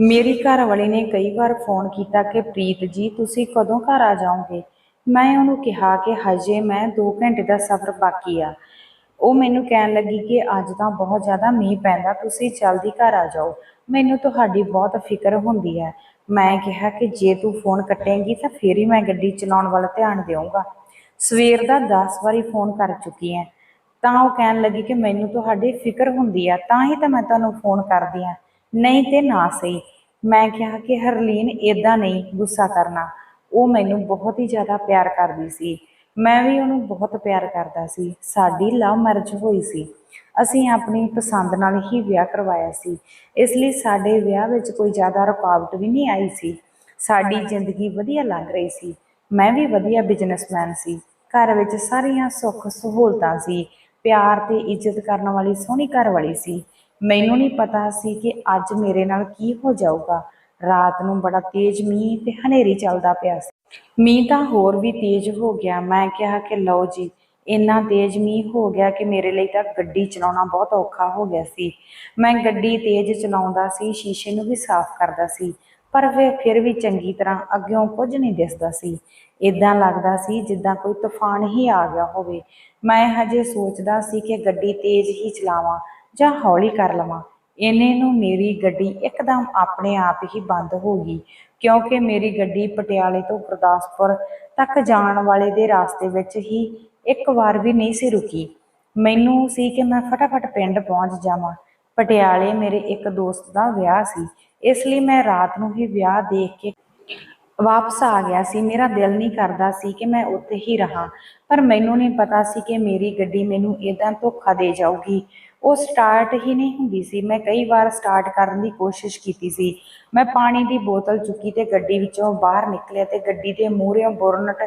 ਮੇਰੀ ਘਰ ਵਾਲੀ ਨੇ ਕਈ ਵਾਰ ਫੋਨ ਕੀਤਾ ਕਿ, ਪ੍ਰੀਤ ਜੀ, ਤੁਸੀਂ ਕਦੋਂ ਘਰ ਆ ਜਾਓਗੇ? ਮੈਂ ਉਹਨੂੰ ਕਿਹਾ ਕਿ, ਹਜੇ ਮੈਂ 2 ਘੰਟੇ ਦਾ ਸਫ਼ਰ ਬਾਕੀ ਆ। ਉਹ ਮੈਨੂੰ ਕਹਿਣ ਲੱਗੀ ਕਿ, ਅੱਜ ਤਾਂ ਬਹੁਤ ਜ਼ਿਆਦਾ ਮੀਂਹ ਪੈਂਦਾ, ਤੁਸੀਂ ਜਲਦੀ ਘਰ ਆ ਜਾਓ। ਮੈਨੂੰ ਤੁਹਾਡੀ ਬਹੁਤ ਫਿਕਰ ਹੁੰਦੀ ਹੈ। ਮੈਂ ਕਿਹਾ ਕਿ, ਜੇ ਤੂੰ ਫੋਨ ਕੱਟੇਂਗੀ, ਤਾਂ ਫੇਰ ਹੀ ਮੈਂ ਗੱਡੀ ਚਲਾਉਣ ਵੱਲ ਧਿਆਨ ਦੇਵਾਂਗਾ ਸਵੇਰ ਦਾ 10 ਵਾਰੀ ਫੋਨ ਕਰ ਚੁੱਕੀ ਹਾਂ। ਤਾਂ ਉਹ ਕਹਿਣ ਲੱਗੀ ਕਿ, ਮੈਨੂੰ ਤੁਹਾਡੀ ਫਿਕਰ ਹੁੰਦੀ ਆ, ਤਾਂ ਹੀ ਤਾਂ ਮੈਂ ਤੁਹਾਨੂੰ ਫੋਨ ਕਰਦੀ ਆ ਨਹੀਂ ਤੇ ਨਾ ਸਹੀ। ਮੈਂ ਕਿਹਾ ਕਿ ਹਰਲੀਨ ਇਦਾਂ ਨਹੀਂ, ਗੁੱਸਾ ਕਰਨਾ। ਉਹ ਮੈਨੂੰ ਬਹੁਤ ਹੀ ਜ਼ਿਆਦਾ ਪਿਆਰ ਕਰਦੀ ਸੀ। ਮੈਂ ਵੀ ਉਹਨੂੰ ਬਹੁਤ ਪਿਆਰ ਕਰਦਾ ਸੀ। ਸਾਡੀ ਲਵ ਮੈਰਿਜ ਹੋਈ ਸੀ। ਅਸੀਂ ਆਪਣੀ ਪਸੰਦ ਨਾਲ ਹੀ ਵਿਆਹ ਕਰਵਾਇਆ ਸੀ। ਇਸ ਲਈ ਸਾਡੇ ਵਿਆਹ ਵਿੱਚ ਕੋਈ ਜ਼ਿਆਦਾ ਰੁਕਾਵਟ ਵੀ ਨਹੀਂ ਆਈ ਸੀ। ਸਾਡੀ ਜ਼ਿੰਦਗੀ ਵਧੀਆ ਲੰਘ ਰਹੀ ਸੀ। ਮੈਂ ਵੀ ਵਧੀਆ ਬਿਜ਼ਨਸਮੈਨ ਸੀ। ਘਰ ਵਿੱਚ ਸਾਰੀਆਂ ਸੁੱਖ ਸਹੂਲਤਾਂ ਸੀ। ਪਿਆਰ ਤੇ ਇੱਜ਼ਤ ਕਰਨ ਵਾਲੀ ਸੋਹਣੀ ਘਰ ਵਾਲੀ ਸੀ। ਮੈਨੂੰ ਨਹੀਂ ਪਤਾ ਸੀ ਕਿ ਅੱਜ ਮੇਰੇ ਨਾਲ ਕੀ ਹੋ ਜਾਊਗਾ। ਰਾਤ ਨੂੰ ਬੜਾ ਤੇਜ਼ ਮੀਂਹ ਤੇ ਹਨੇਰੀ ਚੱਲਦਾ ਪਿਆ ਸੀ। ਮੀਂਹ ਤਾਂ ਹੋਰ ਵੀ ਤੇਜ਼ ਹੋ ਗਿਆ। ਮੈਂ ਕਿਹਾ ਕਿ ਲਓ ਜੀ, ਇੰਨਾ ਤੇਜ਼ ਮੀਂਹ ਹੋ ਗਿਆ ਕਿ ਮੇਰੇ ਲਈ ਤਾਂ ਗੱਡੀ ਚਲਾਉਣਾ ਬਹੁਤ ਔਖਾ ਹੋ ਗਿਆ ਸੀ। ਮੈਂ ਗੱਡੀ ਤੇਜ਼ ਚਲਾਉਂਦਾ ਸੀ, ਸ਼ੀਸ਼ੇ ਨੂੰ ਵੀ ਸਾਫ਼ ਕਰਦਾ ਸੀ, ਪਰ ਫਿਰ ਫਿਰ ਵੀ ਚੰਗੀ ਤਰ੍ਹਾਂ ਅੱਗਿਓਂ ਕੁਝ ਨਹੀਂ ਦਿਸਦਾ ਸੀ। ਇਦਾਂ ਲੱਗਦਾ ਸੀ ਜਿੱਦਾਂ ਕੋਈ ਤੂਫਾਨ ਹੀ ਆ ਗਿਆ ਹੋਵੇ। ਮੈਂ ਹਜੇ ਸੋਚਦਾ ਸੀ ਕਿ ਗੱਡੀ ਤੇਜ਼ ਹੀ ਚਲਾਵਾਂ। ਜਾਂ ਹੌਲੀ ਕਰ ਲਵਾਂ। ਇੰਨੇ ਨੂੰ ਮੇਰੀ ਗੱਡੀ ਇੱਕਦਮ ਆਪਣੇ ਆਪ ਹੀ ਬੰਦ ਹੋ ਗਈ, ਕਿਉਂਕਿ ਮੇਰੀ ਗੱਡੀ ਪਟਿਆਲੇ ਤੋਂ ਗੁਰਦਾਸਪੁਰ ਤੱਕ ਜਾਣ ਵਾਲੇ ਦੇ ਰਾਸਤੇ ਵਿੱਚ ਹੀ ਇੱਕ ਵਾਰ ਵੀ ਨਹੀਂ ਸੀ ਰੁਕੀ। ਮੈਨੂੰ ਸੀ ਕਿ ਮੈਂ ਫਟਾਫਟ ਪਿੰਡ ਪਹੁੰਚ ਜਾਵਾਂ। ਪਟਿਆਲੇ ਮੇਰੇ ਇੱਕ ਦੋਸਤ ਦਾ ਵਿਆਹ ਸੀ, ਇਸ ਲਈ ਮੈਂ ਰਾਤ ਨੂੰ ਹੀ ਵਿਆਹ ਦੇਖ ਕੇ ਵਾਪਸ ਆ ਗਿਆ ਸੀ। ਮੇਰਾ ਦਿਲ ਨਹੀਂ ਕਰਦਾ ਸੀ ਕਿ ਮੈਂ ਉੱਥੇ ਹੀ ਰਹਾ, ਪਰ ਮੈਨੂੰ ਨਹੀਂ ਪਤਾ ਸੀ ਕਿ ਮੇਰੀ ਗੱਡੀ ਮੈਨੂੰ ਇਦਾਂ ਧੋਖਾ ਦੇ ਜਾਊਗੀ। ਉਹ ਸਟਾਰਟ ਹੀ ਨਹੀਂ ਹੁੰਦੀ ਸੀ। ਮੈਂ ਕਈ ਵਾਰ ਸਟਾਰਟ ਕਰਨ ਦੀ ਕੋਸ਼ਿਸ਼ ਕੀਤੀ ਸੀ। ਮੈਂ ਪਾਣੀ ਦੀ ਬੋਤਲ ਚੁੱਕੀ ਤੇ ਗੱਡੀ ਵਿੱਚੋਂ ਬਾਹਰ ਨਿਕਲਿਆ ਤੇ ਗੱਡੀ ਦੇ ਮੂਹਰਿਓਂ ਬੁਰਨਟ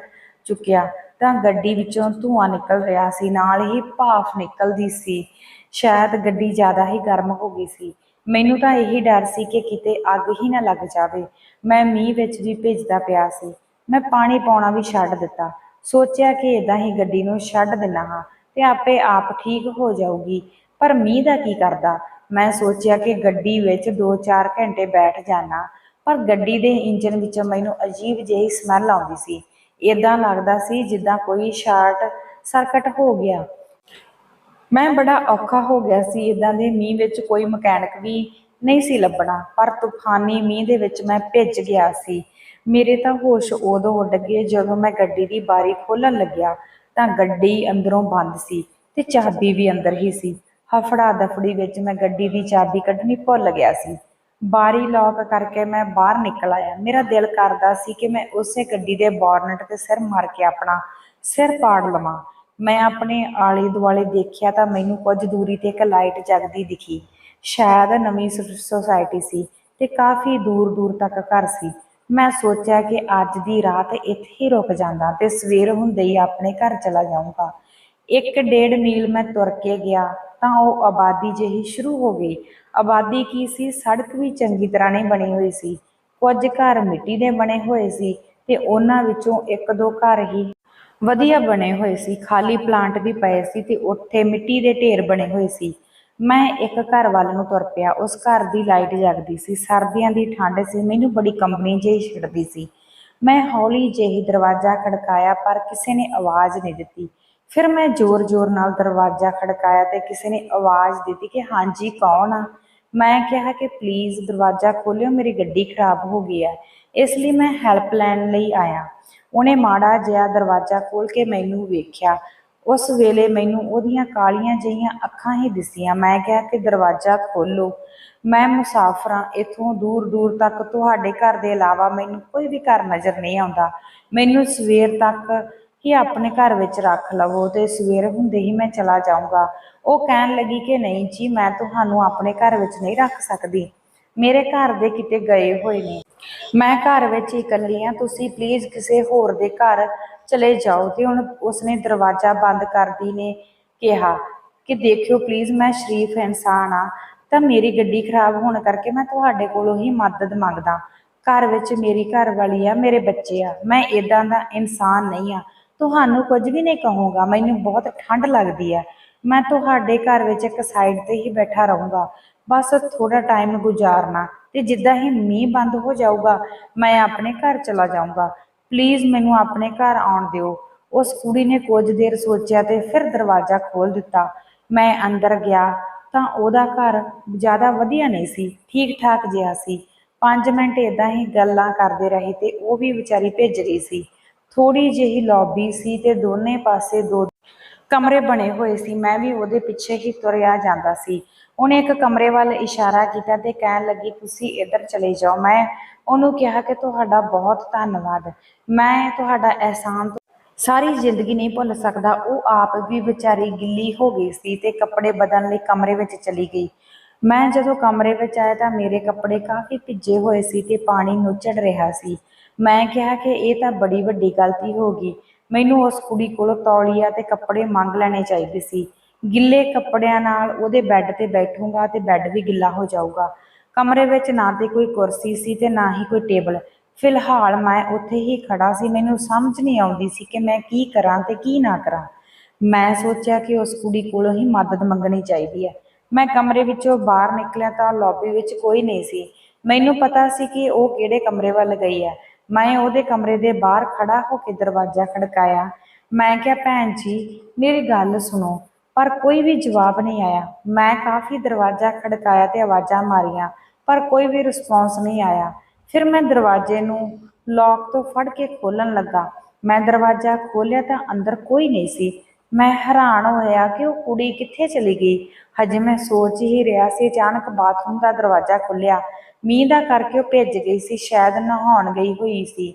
ਚੁੱਕਿਆ ਤਾਂ ਗੱਡੀ ਵਿੱਚੋਂ ਧੂੰਆਂ ਨਿਕਲ ਰਿਹਾ ਸੀ, ਨਾਲ ਹੀ ਭਾਫ਼ ਨਿਕਲਦੀ ਸੀ। ਸ਼ਾਇਦ ਗੱਡੀ ਜ਼ਿਆਦਾ ਹੀ ਗਰਮ ਹੋ ਗਈ ਸੀ। ਮੈਨੂੰ ਤਾਂ ਇਹੀ ਡਰ ਸੀ ਕਿ ਕਿਤੇ ਅੱਗ ਹੀ ਨਾ ਲੱਗ ਜਾਵੇ। ਮੈਂ ਮੀਂਹ ਵਿੱਚ ਵੀ ਭਿੱਜਦਾ ਪਿਆ ਸੀ। ਮੈਂ ਪਾਣੀ ਪਾਉਣਾ ਵੀ ਛੱਡ ਦਿੱਤਾ। ਸੋਚਿਆ ਕਿ ਇਦਾਂ ਹੀ ਗੱਡੀ ਨੂੰ ਛੱਡ ਦਿੰਨਾ ਹਾਂ ਤੇ ਆਪੇ ਆਪ ਠੀਕ ਹੋ ਜਾਊਗੀ। ਪਰ ਮੀਂਹ ਦਾ ਕੀ ਕਰਦਾ? ਮੈਂ ਸੋਚਿਆ ਕਿ ਗੱਡੀ ਵਿੱਚ 2-4 ਘੰਟੇ ਬੈਠ ਜਾਣਾ ਪਰ ਗੱਡੀ ਦੇ ਇੰਜਨ ਵਿੱਚੋਂ ਮੈਨੂੰ ਅਜੀਬ ਜਿਹੀ ਸਮੈਲ ਆਉਂਦੀ ਸੀ। ਇਦਾਂ ਲੱਗਦਾ ਸੀ ਜਿੱਦਾਂ ਕੋਈ ਸ਼ਾਰਟ ਸਰਕਟ ਹੋ ਗਿਆ। ਮੈਂ ਬੜਾ ਔਖਾ ਹੋ ਗਿਆ ਸੀ। ਇਦਾਂ ਦੇ ਮੀਂਹ ਵਿੱਚ ਕੋਈ ਮਕੈਨਿਕ ਵੀ ਨਹੀਂ ਸੀ ਲੱਭਣਾ, ਪਰ ਤੂਫਾਨੀ ਮੀਂਹ ਦੇ ਵਿੱਚ ਮੈਂ ਭਿੱਜ ਗਿਆ ਸੀ। ਮੇਰੇ ਤਾਂ ਹੋਸ਼ ਉਦੋਂ ਉੱਡ ਗਏ ਜਦੋਂ ਮੈਂ ਗੱਡੀ ਦੀ ਬਾਰੀ ਖੋਲਣ ਲੱਗਿਆ, ਤਾਂ ਗੱਡੀ ਅੰਦਰੋਂ ਬੰਦ ਸੀ ਤੇ ਚਾਬੀ ਵੀ ਅੰਦਰ ਹੀ ਸੀ। ਹਫੜਾ ਦਫੜੀ ਵਿੱਚ ਮੈਂ ਗੱਡੀ ਦੀ ਚਾਬੀ ਕੱਢਣੀ ਭੁੱਲ ਗਿਆ ਸੀ। ਬਾਰੀ ਲੌਕ ਕਰਕੇ ਮੈਂ ਬਾਹਰ ਨਿਕਲ ਆਇਆ। ਮੇਰਾ ਦਿਲ ਕਰਦਾ ਸੀ ਕਿ ਮੈਂ ਉਸੇ ਗੱਡੀ ਦੇ ਬੋਰਨਟ ਤੇ ਸਿਰ ਮਾਰ ਕੇ ਆਪਣਾ ਸਿਰ ਪਾੜ ਲਵਾਂ। ਮੈਂ ਆਪਣੇ ਆਲੇ ਦੁਆਲੇ ਦੇਖਿਆ ਤਾਂ ਮੈਨੂੰ ਕੁਝ ਦੂਰੀ ਤੇ ਇੱਕ ਲਾਈਟ ਜਗਦੀ ਦਿਖੀ। ਸ਼ਾਇਦ ਨਵੀਂ ਸੁਸਾਇਟੀ ਸੀ ਤੇ ਕਾਫੀ ਦੂਰ ਦੂਰ ਤੱਕ ਘਰ ਸੀ। ਮੈਂ ਸੋਚਿਆ ਕਿ ਅੱਜ ਦੀ ਰਾਤ ਇੱਥੇ ਹੀ ਰੁਕ ਜਾਂਦਾ ਤੇ ਸਵੇਰ ਹੁੰਦੇ ਹੀ ਆਪਣੇ ਘਰ ਚਲਾ ਜਾਊਂਗਾ। ਇੱਕ ਡੇਢ ਮੀਲ ਮੈਂ ਤੁਰ ਕੇ ਗਿਆ। ਤਾਂ ਉਹ ਆਬਾਦੀ ਜਿਹੀ ਸ਼ੁਰੂ ਹੋ ਗਈ। ਆਬਾਦੀ ਕੀ ਸੀ? ਸੜਕ ਵੀ ਚੰਗੀ ਤਰ੍ਹਾਂ ਨਹੀਂ ਬਣੀ ਹੋਈ ਸੀ। ਕੁਝ ਘਰ ਮਿੱਟੀ ਦੇ ਬਣੇ ਹੋਏ ਸੀ ਤੇ ਉਹਨਾਂ ਵਿੱਚੋਂ ਇੱਕ ਦੋ ਘਰ ਹੀ ਵਧੀਆ ਬਣੇ ਹੋਏ ਸੀ। ਖਾਲੀ ਪਲਾਂਟ ਵੀ ਪਏ ਸੀ ਤੇ ਉੱਥੇ ਮਿੱਟੀ ਦੇ ਢੇਰ ਬਣੇ ਹੋਏ ਸੀ। ਮੈਂ ਇੱਕ ਘਰ ਵੱਲ ਨੂੰ ਤੁਰ ਪਿਆ। ਉਸ ਘਰ ਦੀ ਲਾਈਟ ਜਗਦੀ ਸੀ। ਸਰਦੀਆਂ ਦੀ ਠੰਡ ਸੀ। ਮੈਨੂੰ ਬੜੀ ਕੰਬਣੀ ਜਿਹੀ ਛਿੜਦੀ ਸੀ। ਮੈਂ ਹੌਲੀ ਜਿਹੀ ਦਰਵਾਜ਼ਾ ਖੜਕਾਇਆ ਪਰ ਕਿਸੇ ਨੇ ਆਵਾਜ਼ ਨਹੀਂ ਦਿੱਤੀ। ਫਿਰ ਮੈਂ ਜ਼ੋਰ-ਜ਼ੋਰ ਨਾਲ ਦਰਵਾਜ਼ਾ ਖੜਕਾਇਆ ਤੇ ਕਿਸੇ ਨੇ ਆਵਾਜ਼ ਦਿੱਤੀ ਕਿ ਹਾਂਜੀ, ਕੌਣ ਆ? ਮੈਂ ਕਿਹਾ ਕਿ ਪਲੀਜ਼ ਦਰਵਾਜ਼ਾ ਖੋਲਿਓ, ਮੇਰੀ ਗੱਡੀ ਖਰਾਬ ਹੋ ਗਈ ਹੈ ਇਸ ਲਈ ਮੈਂ ਹੈਲਪ ਲੈਣ ਲਈ ਆਇਆ। ਉਹਨੇ ਮਾੜਾ ਜਿਹਾ ਦਰਵਾਜ਼ਾ ਖੋਲ ਕੇ ਮੈਨੂੰ ਵੇਖਿਆ। ਉਸ ਵੇਲੇ ਮੈਨੂੰ ਉਹਦੀਆਂ ਕਾਲੀਆਂ ਜਿਹੀਆਂ ਅੱਖਾਂ ਹੀ ਦਿਸੀਆਂ। ਮੈਂ ਕਿਹਾ ਕਿ ਦਰਵਾਜ਼ਾ ਖੋਲੋ ਮੈਂ ਮੁਸਾਫਰਾਂ ਇੱਥੋਂ ਦੂਰ ਦੂਰ ਤੱਕ, ਤੁਹਾਡੇ ਘਰ ਦੇ ਇਲਾਵਾ ਮੈਨੂੰ ਕੋਈ ਵੀ ਘਰ ਨਜ਼ਰ ਨਹੀਂ ਆਉਂਦਾ। ਮੈਨੂੰ ਸਵੇਰ ਤੱਕ ਹੀ ਆਪਣੇ ਘਰ ਵਿੱਚ ਰੱਖ ਲਵੋ ਤੇ ਸਵੇਰ ਹੁੰਦੇ ਹੀ ਮੈਂ ਚਲਾ ਜਾਊਂਗਾ। ਉਹ ਕਹਿਣ ਲੱਗੀ ਕਿ ਨਹੀਂ ਜੀ, ਮੈਂ ਤੁਹਾਨੂੰ ਆਪਣੇ ਘਰ ਵਿੱਚ ਨਹੀਂ ਰੱਖ ਸਕਦੀ। ਮੇਰੇ ਘਰ ਦੇ ਕਿਤੇ ਗਏ ਹੋਏ ਨੇ। ਮੈਂ ਘਰ ਵਿੱਚ ਇਕੱਲੀ ਹਾਂ, ਤੁਸੀਂ ਪਲੀਜ਼ ਕਿਸੇ ਹੋਰ ਦੇ ਘਰ ਚਲੇ ਜਾਓ ਤੇ ਹੁਣ ਉਸਨੇ ਦਰਵਾਜ਼ਾ ਬੰਦ ਕਰਦੀ ਨੇ ਕਿਹਾ ਕਿ ਦੇਖਿਓ ਪਲੀਜ਼ ਮੈਂ ਸ਼ਰੀਫ ਇਨਸਾਨ ਆ ਤਾਂ ਮੇਰੀ ਗੱਡੀ ਖਰਾਬ ਹੋਣ ਕਰਕੇ ਮੈਂ ਤੁਹਾਡੇ ਕੋਲੋਂ ਹੀ ਮਦਦ ਮੰਗਦਾ। ਘਰ ਵਿੱਚ ਮੇਰੀ ਘਰ ਵਾਲੀ ਆ, ਮੇਰੇ ਬੱਚੇ ਆ, ਮੈਂ ਇਦਾਂ ਦਾ ਇਨਸਾਨ ਨਹੀਂ ਆ ਤੁਹਾਨੂੰ ਕੁਝ ਵੀ ਨਹੀਂ ਕਹੂੰਗਾ, ਮੈਨੂੰ ਬਹੁਤ ਠੰਡ ਲੱਗਦੀ ਹੈ। ਮੈਂ ਤੁਹਾਡੇ ਘਰ ਵਿੱਚ ਇੱਕ ਸਾਈਡ ਤੇ ਹੀ ਬੈਠਾ ਰਹੂੰਗਾ। ਬਸ ਥੋੜਾ ਟਾਈਮ ਗੁਜ਼ਾਰਨਾ ਤੇ ਜਿੱਦਾਂ ਹੀ ਮੀਂਹ ਬੰਦ ਹੋ ਜਾਊਗਾ, ਮੈਂ ਆਪਣੇ ਘਰ ਚਲਾ ਜਾਊਂਗਾ। ਪਲੀਜ਼ ਮੈਨੂੰ ਆਪਣੇ ਘਰ ਆਉਣ ਦਿਓ। ਉਸ ਕੁੜੀ ਨੇ ਕੁਝ ਦੇਰ ਸੋਚਿਆ ਤੇ ਫਿਰ ਦਰਵਾਜ਼ਾ ਖੋਲ ਦਿੱਤਾ। ਮੈਂ ਅੰਦਰ ਗਿਆ ਤਾਂ ਉਹਦਾ ਘਰ ਜ਼ਿਆਦਾ ਵਧੀਆ ਨਹੀਂ ਸੀ ਠੀਕ ਠਾਕ ਜਿਹਾ ਸੀ। 5 ਮਿੰਟ ਇਦਾਂ ਹੀ ਗੱਲਾਂ ਕਰਦੇ ਰਹੇ ਤੇ ਉਹ ਵੀ ਵਿਚਾਰੀ ਭੇਜ ਰਹੀ ਸੀ। ਥੋੜੀ ਜਿਹੀ ਲੌਬੀ ਸੀ ਤੇ ਦੋਨੇ ਪਾਸੇ ਦੋ ਕਮਰੇ ਬਣੇ ਹੋਏ ਸੀ। ਮੈਂ ਵੀ ਉਹਦੇ ਪਿੱਛੇ ਹੀ ਤੁਰਿਆ ਜਾਂਦਾ ਸੀ। ਉਹਨੇ ਇੱਕ ਕਮਰੇ ਵੱਲ ਇਸ਼ਾਰਾ ਕੀਤਾ ਤੇ ਕਹਿਣ ਲੱਗੀ, ਤੁਸੀਂ ਇੱਧਰ ਚਲੇ ਜਾਓ। ਮੈਂ ਉਹਨੂੰ ਕਿਹਾ ਕਿ ਤੁਹਾਡਾ ਬਹੁਤ ਧੰਨਵਾਦ। ਮੈਂ ਤੁਹਾਡਾ ਅਹਿਸਾਨ ਸਾਰੀ ਜ਼ਿੰਦਗੀ ਨਹੀਂ ਭੁੱਲ ਸਕਦਾ। ਉਹ ਆਪ ਵੀ ਵਿਚਾਰੀ ਗਿੱਲੀ ਹੋ ਗਈ ਸੀ ਤੇ ਕੱਪੜੇ ਬਦਲਣ ਲਈ ਕਮਰੇ ਵਿੱਚ ਚਲੀ ਗਈ। ਮੈਂ ਜਦੋਂ ਕਮਰੇ ਵਿੱਚ ਆਇਆ ਤਾਂ ਮੇਰੇ ਕੱਪੜੇ ਕਾਫੀ ਭਿੱਜੇ ਹੋਏ ਸੀ ਤੇ ਪਾਣੀ ਨੁਚੜ ਰਿਹਾ ਸੀ। ਮੈਂ ਕਿਹਾ ਕਿ ਇਹ ਤਾਂ ਬੜੀ ਵੱਡੀ ਗਲਤੀ ਹੋ ਗਈ। ਮੈਨੂੰ ਉਸ ਕੁੜੀ ਕੋਲੋਂ ਤੌਲੀਆ ਤੇ ਕੱਪੜੇ ਮੰਗ ਲੈਣੇ ਚਾਹੀਦੇ ਸੀ। ਗਿੱਲੇ ਕੱਪੜਿਆਂ ਨਾਲ ਉਹਦੇ ਬੈੱਡ ਤੇ ਬੈਠੂੰਗਾ ਤੇ ਬੈੱਡ ਵੀ ਗਿੱਲਾ ਹੋ ਜਾਊਗਾ। ਕਮਰੇ ਵਿੱਚ ਨਾ ਤੇ ਕੋਈ ਕੁਰਸੀ ਸੀ ਤੇ ਨਾ ਹੀ ਕੋਈ ਟੇਬਲ। ਫਿਲਹਾਲ ਮੈਂ ਉੱਥੇ ਹੀ ਖੜਾ ਸੀ, ਮੈਨੂੰ ਸਮਝ ਨਹੀਂ ਆਉਂਦੀ ਸੀ ਕਿ ਮੈਂ ਕੀ ਕਰਾਂ ਤੇ ਕੀ ਨਾ ਕਰਾਂ। ਮੈਂ ਸੋਚਿਆ ਕਿ ਉਸ ਕੁੜੀ ਕੋਲੋਂ ਹੀ ਮਦਦ ਮੰਗਣੀ ਚਾਹੀਦੀ ਹੈ। ਮੈਂ ਕਮਰੇ ਵਿੱਚੋਂ ਬਾਹਰ ਨਿਕਲਿਆ ਤਾਂ ਲੌਬੀ ਵਿੱਚ ਕੋਈ ਨਹੀਂ ਸੀ। ਮੈਨੂੰ ਪਤਾ ਸੀ ਕਿ ਉਹ ਕਿਹੜੇ ਕਮਰੇ ਵੱਲ ਗਈ ਹੈ। ਮੈਂ ਉਹਦੇ ਕਮਰੇ ਦੇ ਬਾਹਰ ਖੜਾ ਹੋ ਕੇ ਦਰਵਾਜ਼ਾ ਖੜਕਾਇਆ। ਮੈਂ ਕਿਹਾ, ਭੈਣ ਜੀ, ਮੇਰੀ ਗੱਲ ਸੁਣੋ, ਪਰ ਕੋਈ ਵੀ ਜਵਾਬ ਨਹੀਂ ਆਇਆ। ਮੈਂ ਕਾਫੀ ਦਰਵਾਜ਼ਾ ਖੜਕਾਇਆ ਤੇ ਆਵਾਜ਼ਾਂ ਮਾਰੀਆਂ, ਪਰ ਕੋਈ ਵੀ ਰਿਸਪੌਂਸ ਨਹੀਂ ਆਇਆ। ਫਿਰ ਮੈਂ ਦਰਵਾਜ਼ੇ ਨੂੰ ਲੌਕ ਤੋਂ ਫੜ ਕੇ ਖੋਲਣ ਲੱਗਾ। ਮੈਂ ਦਰਵਾਜ਼ਾ ਖੋਲ੍ਹਿਆ ਤਾਂ ਅੰਦਰ ਕੋਈ ਨਹੀਂ ਸੀ। ਮੈਂ ਹੈਰਾਨ ਹੋਇਆ ਕਿ ਉਹ ਕੁੜੀ ਕਿੱਥੇ ਚਲੀ ਗਈ। ਹਜੇ ਮੈਂ ਸੋਚ ਹੀ ਰਿਹਾ ਸੀ, ਅਚਾਨਕ ਬਾਥਰੂਮ ਦਾ ਦਰਵਾਜ਼ਾ ਖੁੱਲਿਆ ਮੀਂਹ ਦਾ ਕਰਕੇ ਉਹ ਭਿੱਜ ਗਈ ਸੀ, ਸ਼ਾਇਦ ਨਹਾਉਣ ਗਈ ਹੋਈ ਸੀ।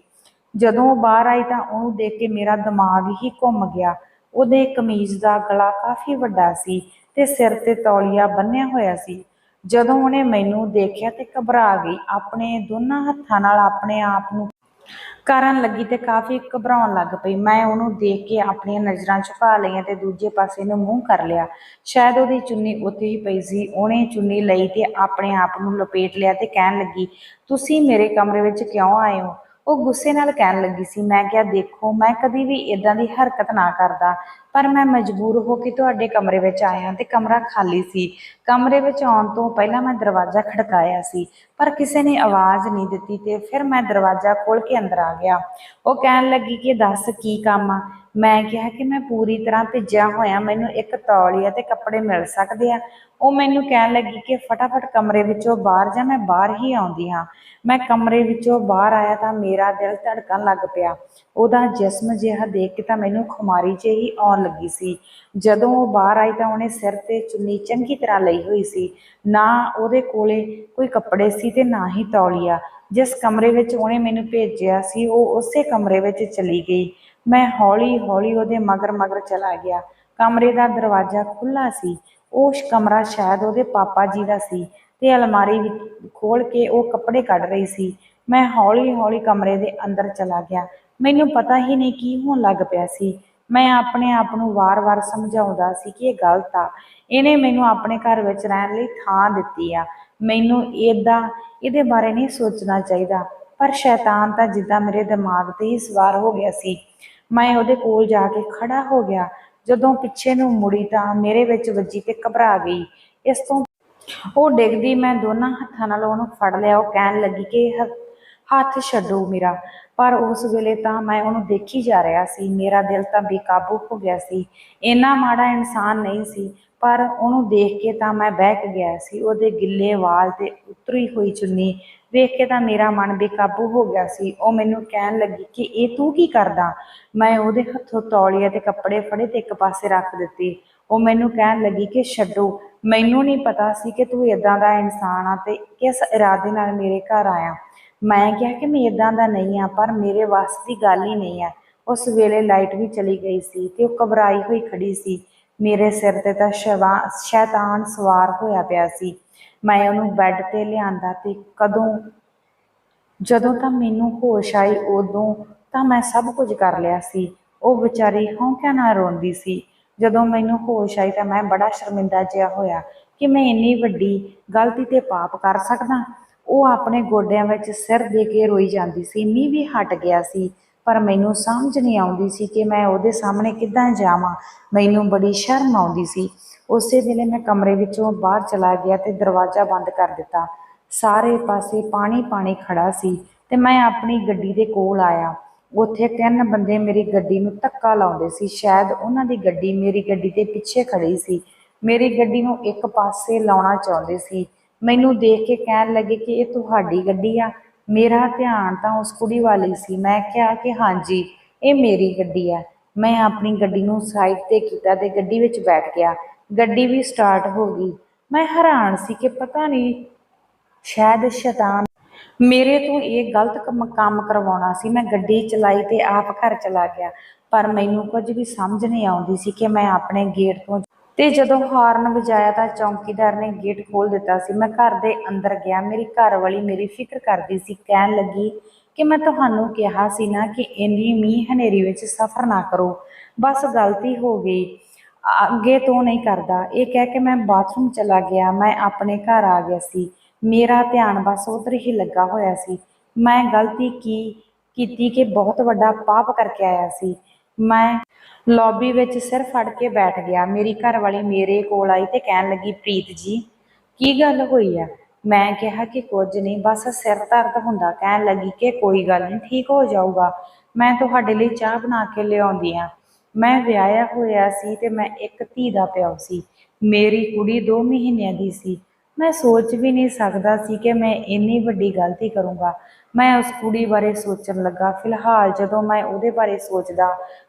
ਜਦੋਂ ਉਹ ਬਾਹਰ ਆਈ ਤਾਂ ਉਹਨੂੰ ਦੇਖ ਕੇ ਮੇਰਾ ਦਿਮਾਗ ਹੀ ਘੁੰਮ ਗਿਆ। ਉਹਦੇ ਕਮੀਜ਼ ਦਾ ਗਲਾ ਕਾਫੀ ਵੱਡਾ ਸੀ ਤੇ ਸਿਰ ਤੇ ਤੌਲੀਆ ਬੰਨਿਆ ਹੋਇਆ ਸੀ। ਜਦੋਂ ਉਹਨੇ ਮੈਨੂੰ ਦੇਖਿਆ ਤੇ ਘਬਰਾ ਗਈ। ਆਪਣੇ ਦੋਨਾਂ ਹੱਥਾਂ ਨਾਲ ਆਪਣੇ ਆਪ ਨੂੰ ਕਰਨ ਲੱਗੀ ਤੇ ਕਾਫੀ ਘਬਰਾਉਣ ਲੱਗ ਪਈ। ਮੈਂ ਉਹਨੂੰ ਦੇਖ ਕੇ ਆਪਣੀਆਂ ਨਜ਼ਰਾਂ ਝੁਕਾ ਲਈਆਂ ਤੇ ਦੂਜੇ ਪਾਸੇ ਨੂੰ ਮੂੰਹ ਕਰ ਲਿਆ। ਸ਼ਾਇਦ ਉਹਦੀ ਚੁੰਨੀ ਉੱਥੇ ਹੀ ਪਈ ਸੀ। ਉਹਨੇ ਚੁੰਨੀ ਲਈ ਤੇ ਆਪਣੇ ਆਪ ਨੂੰ ਲਪੇਟ ਲਿਆ ਤੇ ਕਹਿਣ ਲੱਗੀ, ਤੁਸੀਂ ਮੇਰੇ ਕਮਰੇ ਵਿੱਚ ਕਿਉਂ ਆਏ ਹੋ? ਉਹ ਗੁੱਸੇ ਨਾਲ ਕਹਿਣ ਲੱਗੀ ਸੀ, ਮੈਂ ਕਿਹਾ ਦੇਖੋ, ਮੈਂ ਕਦੀ ਵੀ ਇਦਾਂ ਦੀ ਹਰਕਤ ਨਾ ਕਰਦਾ, ਪਰ ਮੈਂ ਮਜਬੂਰ ਹੋ ਕੇ ਤੁਹਾਡੇ ਕਮਰੇ ਵਿੱਚ ਆਇਆ ਤੇ ਕਮਰਾ ਖਾਲੀ ਸੀ। ਕਮਰੇ ਵਿੱਚ ਆਉਣ ਤੋਂ ਪਹਿਲਾਂ ਮੈਂ ਦਰਵਾਜ਼ਾ ਖੜਕਾਇਆ ਸੀ, ਪਰ ਕਿਸੇ ਨੇ ਆਵਾਜ਼ ਨਹੀਂ ਦਿੱਤੀ ਤੇ ਫਿਰ ਮੈਂ ਦਰਵਾਜ਼ਾ ਖੋਲ ਕੇ ਅੰਦਰ ਆ ਗਿਆ। ਉਹ ਕਹਿਣ ਲੱਗੀ ਕਿ ਦੱਸ ਕੀ ਕੰਮ ਆ? ਮੈਂ ਕਿਹਾ ਕਿ ਮੈਂ ਪੂਰੀ ਤਰ੍ਹਾਂ ਭਿੱਜਿਆ ਹੋਇਆ, ਮੈਨੂੰ ਇੱਕ ਤੌਲੀਆ ਤੇ ਕੱਪੜੇ ਮਿਲ ਸਕਦੇ ਆ। ਉਹ ਮੈਨੂੰ ਕਹਿਣ ਲੱਗੀ ਕਿ ਫਟਾਫਟ ਕਮਰੇ ਵਿੱਚੋਂ ਬਾਹਰ ਜਾ, ਮੈਂ ਬਾਹਰ ਹੀ ਆਉਂਦੀ ਹਾਂ। ਮੈਂ ਕਮਰੇ ਵਿੱਚੋਂ ਬਾਹਰ ਆਇਆ ਤਾਂ ਮੇਰਾ ਦਿਲ ਧੜਕਣ ਲੱਗ ਪਿਆ। ਉਹਦਾ ਜਿਸਮ ਜਿਹਾ ਦੇਖ ਕੇ ਤਾਂ ਮੈਨੂੰ ਖੁਮਾਰੀ ਜਿਹੀ ਆਉਣ ਲੱਗੀ ਸੀ। ਜਦੋਂ ਉਹ ਬਾਹਰ ਆਈ ਤਾਂ ਉਹਨੇ ਸਿਰ ਤੇ ਚੁੰਨੀ ਚੰਗੀ ਤਰ੍ਹਾਂ ਲਈ ਹੋਈ ਸੀ। ਨਾ ਉਹਦੇ ਕੋਲੇ ਕੋਈ ਕੱਪੜੇ ਸੀ ਤੇ ਨਾ ਹੀ ਤੌਲੀਆ। ਜਿਸ ਕਮਰੇ ਵਿੱਚ ਉਹਨੇ ਮੈਨੂੰ ਭੇਜਿਆ ਸੀ, ਉਹ ਉਸੇ ਕਮਰੇ ਵਿੱਚ ਚਲੀ ਗਈ। ਮੈਂ ਹੌਲੀ ਹੌਲੀ ਉਹਦੇ ਮਗਰ ਮਗਰ ਚਲਾ ਗਿਆ। ਕਮਰੇ ਦਾ ਦਰਵਾਜ਼ਾ ਖੁੱਲਾ ਸੀ। ਉਹ ਕਮਰਾ ਸ਼ਾਇਦ ਉਹਦੇ ਪਾਪਾ ਜੀ ਦਾ ਸੀ ਤੇ ਅਲਮਾਰੀ ਵਿੱਚ ਖੋਲ ਕੇ ਉਹ ਕੱਪੜੇ ਕੱਢ ਰਹੀ ਸੀ। ਮੈਂ ਹੌਲੀ ਹੌਲੀ ਕਮਰੇ ਦੇ ਅੰਦਰ ਚਲਾ ਗਿਆ। ਮੈਨੂੰ ਪਤਾ ਹੀ ਨਹੀਂ ਕੀ ਹੋਣ ਲੱਗ ਪਿਆ ਸੀ। ਮੈਂ ਆਪਣੇ ਆਪ ਨੂੰ ਵਾਰ-ਵਾਰ ਸਮਝਾਉਂਦਾ ਸੀ ਕਿ ਇਹ ਗਲਤ ਆ। ਇਹਨੇ ਮੈਨੂੰ ਆਪਣੇ ਘਰ ਵਿੱਚ ਰਹਿਣ ਲਈ ਥਾਂ ਦਿੱਤੀ ਆ। ਮੈਨੂੰ ਇਦਾਂ ਇਹਦੇ ਬਾਰੇ ਨਹੀਂ ਸੋਚਣਾ ਚਾਹੀਦਾ। ਪਰ ਸ਼ੈਤਾਨ ਤਾਂ ਜਿੱਦਾਂ ਮੇਰੇ ਦਿਮਾਗ ਤੇ ਹੀ ਸਵਾਰ ਹੋ ਗਿਆ ਸੀ। ਮੈਂ ਉਹਦੇ ਕੋਲ ਜਾ ਕੇ ਖੜਾ ਹੋ ਗਿਆ। ਜਦੋਂ ਪਿੱਛੇ ਨੂੰ ਮੁੜੀ ਤਾਂ ਮੇਰੇ ਵਿੱਚ ਵੱਜੀ ਤੇ ਘਬਰਾ ਗਈ। ਇਸ ਤੋਂ ਉਹ ਡਿੱਗਦੀ ਮੈਂ ਦੋਨਾਂ ਹੱਥਾਂ ਨਾਲ ਉਹਨੂੰ ਫੜ ਲਿਆ। ਉਹ ਕਹਿਣ ਲੱਗੀ ਕਿ ਹੱਥ ਛੱਡੋ ਮੇਰਾ। ਪਰ ਉਸ ਵੇਲੇ ਤਾਂ ਮੈਂ ਉਹਨੂੰ ਦੇਖੀ ਜਾ ਰਿਹਾ ਸੀ। ਮੇਰਾ ਦਿਲ ਤਾਂ ਬੇਕਾਬੂ ਹੋ ਗਿਆ ਸੀ। ਇੰਨਾ ਮਾੜਾ ਇਨਸਾਨ ਨਹੀਂ ਸੀ। ਪਰ ਉਹਨੂੰ ਦੇਖ ਕੇ ਤਾਂ ਮੈਂ ਬਹਿਕ ਗਿਆ ਸੀ। ਉਹਦੇ ਗਿੱਲੇ ਵਾਲ ਤੇ ਉਤਰੀ ਹੋਈ ਚੁੰਨੀ ਵੇਖ ਕੇ ਤਾਂ ਮੇਰਾ ਮਨ ਬੇਕਾਬੂ ਹੋ ਗਿਆ ਸੀ। ਉਹ ਮੈਨੂੰ ਕਹਿਣ ਲੱਗੀ ਕਿ ਇਹ ਤੂੰ ਕੀ ਕਰਦਾ? ਮੈਂ ਉਹਦੇ ਹੱਥੋਂ ਤੌਲੀਆ ਤੇ ਕੱਪੜੇ ਫੜੇ ਤੇ ਇੱਕ ਪਾਸੇ ਰੱਖ ਦਿੱਤੇ। ਉਹ ਮੈਨੂੰ ਕਹਿਣ ਲੱਗੀ ਕਿ ਛੱਡੋ, ਮੈਨੂੰ ਨਹੀਂ ਪਤਾ ਸੀ ਕਿ ਤੂੰ ਇਦਾਂ ਦਾ ਇਨਸਾਨ ਆ ਤੇ ਕਿਸ ਇਰਾਦੇ ਨਾਲ ਮੇਰੇ ਘਰ ਆਇਆ। ਮੈਂ ਕਿਹਾ ਕਿ ਮੈਂ ਇਦਾਂ ਦਾ ਨਹੀਂ ਆ, ਪਰ ਮੇਰੇ ਵੱਸ ਦੀ ਗੱਲ ਹੀ ਨਹੀਂ ਆ। ਉਸ ਵੇਲੇ ਲਾਈਟ ਵੀ ਚਲੀ ਗਈ ਸੀ ਤੇ ਉਹ ਘਬਰਾਈ ਹੋਈ ਖੜੀ ਸੀ। ਮੇਰੇ ਸਿਰ ਤੇ ਤਾਂ ਸ਼ੈਤਾਨ ਸਵਾਰ ਹੋਇਆ ਪਿਆ ਸੀ। ਮੈਂ ਉਹਨੂੰ ਬੈੱਡ ਤੇ ਲਿਆਂਦਾ ਤੇ ਕਦੋਂ, ਜਦੋਂ ਤਾਂ ਮੈਨੂੰ ਹੋਸ਼ ਆਈ ਉਦੋਂ ਤਾਂ ਮੈਂ ਸਭ ਕੁਝ ਕਰ ਲਿਆ ਸੀ। ਉਹ ਵਿਚਾਰੀ ਹੌਂਕਿਆਂ ਨਾਲ ਰੋਂਦੀ ਸੀ। ਜਦੋਂ ਮੈਨੂੰ ਹੋਸ਼ ਆਈ ਤਾਂ ਮੈਂ ਬੜਾ ਸ਼ਰਮਿੰਦਾ ਜਿਹਾ ਹੋਇਆ ਕਿ ਮੈਂ ਇੰਨੀ ਵੱਡੀ ਗਲਤੀ ਤੇ ਪਾਪ ਕਰ ਸਕਦਾ। ਉਹ ਆਪਣੇ ਗੋਡਿਆਂ ਵਿੱਚ ਸਿਰ ਦੇ ਕੇ ਰੋਈ ਜਾਂਦੀ ਸੀ। ਮੀਂਹ ਵੀ ਹਟ ਗਿਆ ਸੀ, ਪਰ ਮੈਨੂੰ ਸਮਝ ਨਹੀਂ ਆਉਂਦੀ ਸੀ ਕਿ ਮੈਂ ਉਹਦੇ ਸਾਹਮਣੇ ਕਿੱਦਾਂ ਜਾਵਾਂ। ਮੈਨੂੰ ਬੜੀ ਸ਼ਰਮ ਆਉਂਦੀ ਸੀ। ਉਸੇ ਵੇਲੇ ਮੈਂ ਕਮਰੇ ਵਿੱਚੋਂ ਬਾਹਰ ਚਲਾ ਗਿਆ ਤੇ ਦਰਵਾਜ਼ਾ ਬੰਦ ਕਰ ਦਿੱਤਾ। ਸਾਰੇ ਪਾਸੇ ਪਾਣੀ ਪਾਣੀ ਖੜਾ ਸੀ ਤੇ ਮੈਂ ਆਪਣੀ ਗੱਡੀ ਦੇ ਕੋਲ ਆਇਆ। ਉੱਥੇ ਤਿੰਨ ਬੰਦੇ ਮੇਰੀ ਗੱਡੀ ਨੂੰ ਧੱਕਾ ਲਾਉਂਦੇ ਸੀ। ਸ਼ਾਇਦ ਉਹਨਾਂ ਦੀ ਗੱਡੀ ਮੇਰੀ ਗੱਡੀ ਦੇ ਪਿੱਛੇ ਖੜੀ ਸੀ। ਮੇਰੀ ਗੱਡੀ ਨੂੰ ਇੱਕ ਪਾਸੇ ਲਾਉਣਾ ਚਾਹੁੰਦੇ ਸੀ। ਮੈਨੂੰ ਦੇਖ ਕੇ ਕਹਿਣ ਲੱਗੇ ਕਿ ਇਹ ਤੁਹਾਡੀ ਗੱਡੀ ਆ, ਮੇਰਾ ਧਿਆਨ ਤਾਂ ਉਸ ਕੁੜੀ ਵਾਲੀ ਸੀ। ਮੈਂ ਕਿਹਾ ਕਿ ਹਾਂਜੀ, ਇਹ ਮੇਰੀ ਗੱਡੀ ਆ। ਮੈਂ ਆਪਣੀ ਗੱਡੀ ਨੂੰ ਸਾਈਡ ਤੇ ਕੀਤਾ ਤੇ ਗੱਡੀ ਵਿੱਚ ਬੈਠ ਗਿਆ। ਗੱਡੀ ਵੀ ਸਟਾਰਟ ਹੋ ਗਈ। ਮੈਂ ਹੈਰਾਨ ਸੀ ਕਿ ਪਤਾ ਨਹੀਂ ਸ਼ਾਇਦ ਸ਼ੈਤਾਨ ਮੇਰੇ ਤੋਂ ਇਹ ਗਲਤ ਕੰਮ ਕੰਮ ਕਰਵਾਉਣਾ ਸੀ। ਮੈਂ ਗੱਡੀ ਚਲਾਈ ਤੇ ਆਪ ਘਰ ਚਲਾ ਗਿਆ। ਪਰ ਮੈਨੂੰ ਕੁਝ ਵੀ ਸਮਝ ਨਹੀਂ ਆਉਂਦੀ ਸੀ ਕਿ ਮੈਂ ਆਪਣੇ ਗੇਟ ਤੋਂ ਤੇ ਜਦੋਂ ਹਾਰਨ ਵਜਾਇਆ ਤਾਂ ਚੌਂਕੀਦਾਰ ਨੇ ਗੇਟ ਖੋਲ ਦਿੱਤਾ ਸੀ। ਮੈਂ ਘਰ ਦੇ ਅੰਦਰ ਗਿਆ। ਮੇਰੀ ਘਰ ਵਾਲੀ ਮੇਰੀ ਫਿਕਰ ਕਰਦੀ ਸੀ। ਕਹਿਣ ਲੱਗੀ ਕਿ ਮੈਂ ਤੁਹਾਨੂੰ ਕਿਹਾ ਸੀ ਨਾ ਕਿ ਇੰਨੀ ਮੀਂਹ ਹਨੇਰੀ ਵਿੱਚ ਸਫ਼ਰ ਨਾ ਕਰੋ। ਬਸ ਗਲਤੀ ਹੋ ਗਈ। ਅੱਗੇ ਤੋਂ ਨਹੀਂ ਕਰਦਾ। ਇਹ ਕਹਿ ਕੇ ਮੈਂ ਬਾਥਰੂਮ ਚਲਾ ਗਿਆ। ਮੈਂ ਆਪਣੇ ਘਰ ਆ ਗਿਆ ਸੀ। ਮੇਰਾ ਧਿਆਨ ਬਸ ਉਧਰ ਹੀ ਲੱਗਾ ਹੋਇਆ ਸੀ। ਮੈਂ ਗਲਤੀ ਕੀ ਕੀਤੀ ਕਿ ਬਹੁਤ ਵੱਡਾ ਪਾਪ ਕਰਕੇ ਆਇਆ ਸੀ। ਮੈਂ ਲੌਬੀ ਵਿੱਚ ਸਿਰ ਫੜ ਕੇ ਬੈਠ ਗਿਆ। ਮੇਰੀ ਘਰ ਵਾਲੀ ਮੇਰੇ ਕੋਲ ਆਈ ਤੇ ਕਹਿਣ ਲੱਗੀ, ਪ੍ਰੀਤ ਜੀ, ਕੀ ਗੱਲ ਹੋਈ ਆ? ਮੈਂ ਕਿਹਾ ਕਿ ਕੁਝ ਨਹੀਂ, ਬਸ ਸਿਰ ਦਰਦ ਹੁੰਦਾ, ਕਹਿਣ ਲੱਗੀ ਕਿ ਕੋਈ ਗੱਲ ਨਹੀਂ, ਠੀਕ ਹੋ ਜਾਊਗਾ। ਮੈਂ ਤੁਹਾਡੇ ਲਈ ਚਾਹ ਬਣਾ ਕੇ ਲਿਆਉਂਦੀ ਆ ਮੈਂ ਵਿਆਹਿਆ ਹੋਇਆ ਸੀ ਤੇ ਮੈਂ ਇੱਕ ਧੀ ਦਾ ਪਿਓ ਸੀ। ਮੇਰੀ ਕੁੜੀ 2 ਮਹੀਨਿਆਂ ਦੀ ਸੀ। ਮੈਂ ਸੋਚ ਵੀ ਨਹੀਂ ਸਕਦਾ ਸੀ ਕਿ ਮੈਂ ਇੰਨੀ ਵੱਡੀ ਗਲਤੀ ਕਰੂੰਗਾ। ਮੈਂ ਉਸ ਕੁੜੀ ਬਾਰੇ ਸੋਚਣ ਲੱਗਾ। ਫਿਲਹਾਲ ਜਦੋਂ ਮੈਂ ਉਹਦੇ ਬਾਰੇ ਸੋਚਦਾ,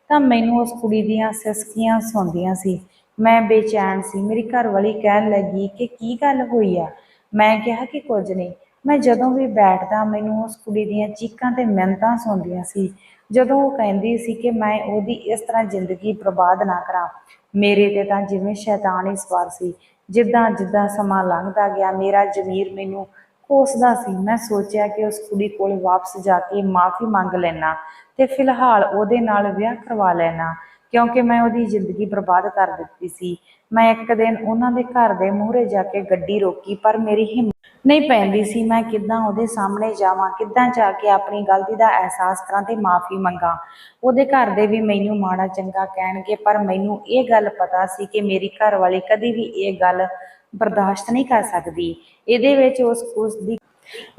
ਤਾਂ ਮੈਨੂੰ ਉਸ ਕੁੜੀ ਦੀਆਂ ਸਿਸਕੀਆਂ ਸੁਣਦੀਆਂ ਸੀ। ਮੈਂ ਬੇਚੈਨ ਸੀ। ਮੇਰੀ ਘਰ ਵਾਲੀ ਕਹਿਣ ਲੱਗੀ ਕਿ ਕੀ ਗੱਲ ਹੋਈ ਆ? ਮੈਂ ਕਿਹਾ ਕਿ ਕੁਝ ਨਹੀਂ। ਮੈਂ ਜਦੋਂ ਵੀ ਬੈਠਦਾ, ਮੈਨੂੰ ਉਸ ਕੁੜੀ ਦੀਆਂ ਚੀਕਾਂ ਤੇ ਮਿੰਨਤਾਂ ਸੁਣਦੀਆਂ ਸੀ। ਜਦੋਂ ਉਹ ਕਹਿੰਦੀ ਸੀ ਕਿ ਮੈਂ ਉਹਦੀ ਇਸ ਤਰ੍ਹਾਂ ਜ਼ਿੰਦਗੀ ਬਰਬਾਦ ਨਾ ਕਰਾਂ, ਮੇਰੇ ਤੇ ਤਾਂ ਜਿਵੇਂ ਸ਼ੈਤਾਨ ਹੀ ਸਵਾਰ ਸੀ। ਜਿੱਦਾਂ ਜਿੱਦਾਂ ਸਮਾਂ ਲੰਘਦਾ ਗਿਆ, ਮੇਰਾ ਜ਼ਮੀਰ ਮੈਨੂੰ ਕੋਸਦਾ ਸੀ। ਮੈਂ ਸੋਚਿਆ ਕਿ ਉਸ ਕੁੜੀ ਕੋਲ ਵਾਪਸ ਜਾ ਕੇ ਮਾਫੀ ਮੰਗ ਲੈਣਾ ਤੇ ਫਿਲਹਾਲ ਉਹਦੇ ਨਾਲ ਵਿਆਹ ਕਰਵਾ ਲੈਣਾ ਕਿਉਂਕਿ ਮੈਂ ਉਹਦੀ ਜ਼ਿੰਦਗੀ ਬਰਬਾਦ ਕਰ ਦਿੱਤੀ ਸੀ। ਮੈਂ ਇੱਕ ਦਿਨ ਉਹਨਾਂ ਦੇ ਘਰ ਦੇ ਮੂਹਰੇ ਜਾ ਕੇ ਗੱਡੀ ਰੋਕੀ, ਪਰ ਮੇਰੀ ਹਿੰਮਤ ਨਹੀਂ ਪੈਂਦੀ ਸੀ। ਮੈਂ ਕਿੱਦਾਂ ਉਹਦੇ ਸਾਹਮਣੇ ਜਾਵਾਂ, ਕਿੱਦਾਂ ਜਾ ਕੇ ਆਪਣੀ ਗਲਤੀ ਦਾ ਅਹਿਸਾਸ ਕਰਾਂ ਤੇ ਮਾਫੀ ਮੰਗਾ। ਉਹਦੇ ਘਰ ਦੇ ਵੀ ਮੈਨੂੰ ਮਾੜਾ ਚੰਗਾ ਕਹਿਣਗੇ, ਪਰ ਮੈਨੂੰ ਇਹ ਗੱਲ ਪਤਾ ਸੀ ਕਿ ਮੇਰੀ ਘਰ ਵਾਲੀ ਕਦੀ ਵੀ ਇਹ ਗੱਲ ਬਰਦਾਸ਼ਤ ਨਹੀਂ ਕਰ ਸਕਦੀ। ਇਹਦੇ ਵਿੱਚ ਉਸ ਉਸ ਦੀ,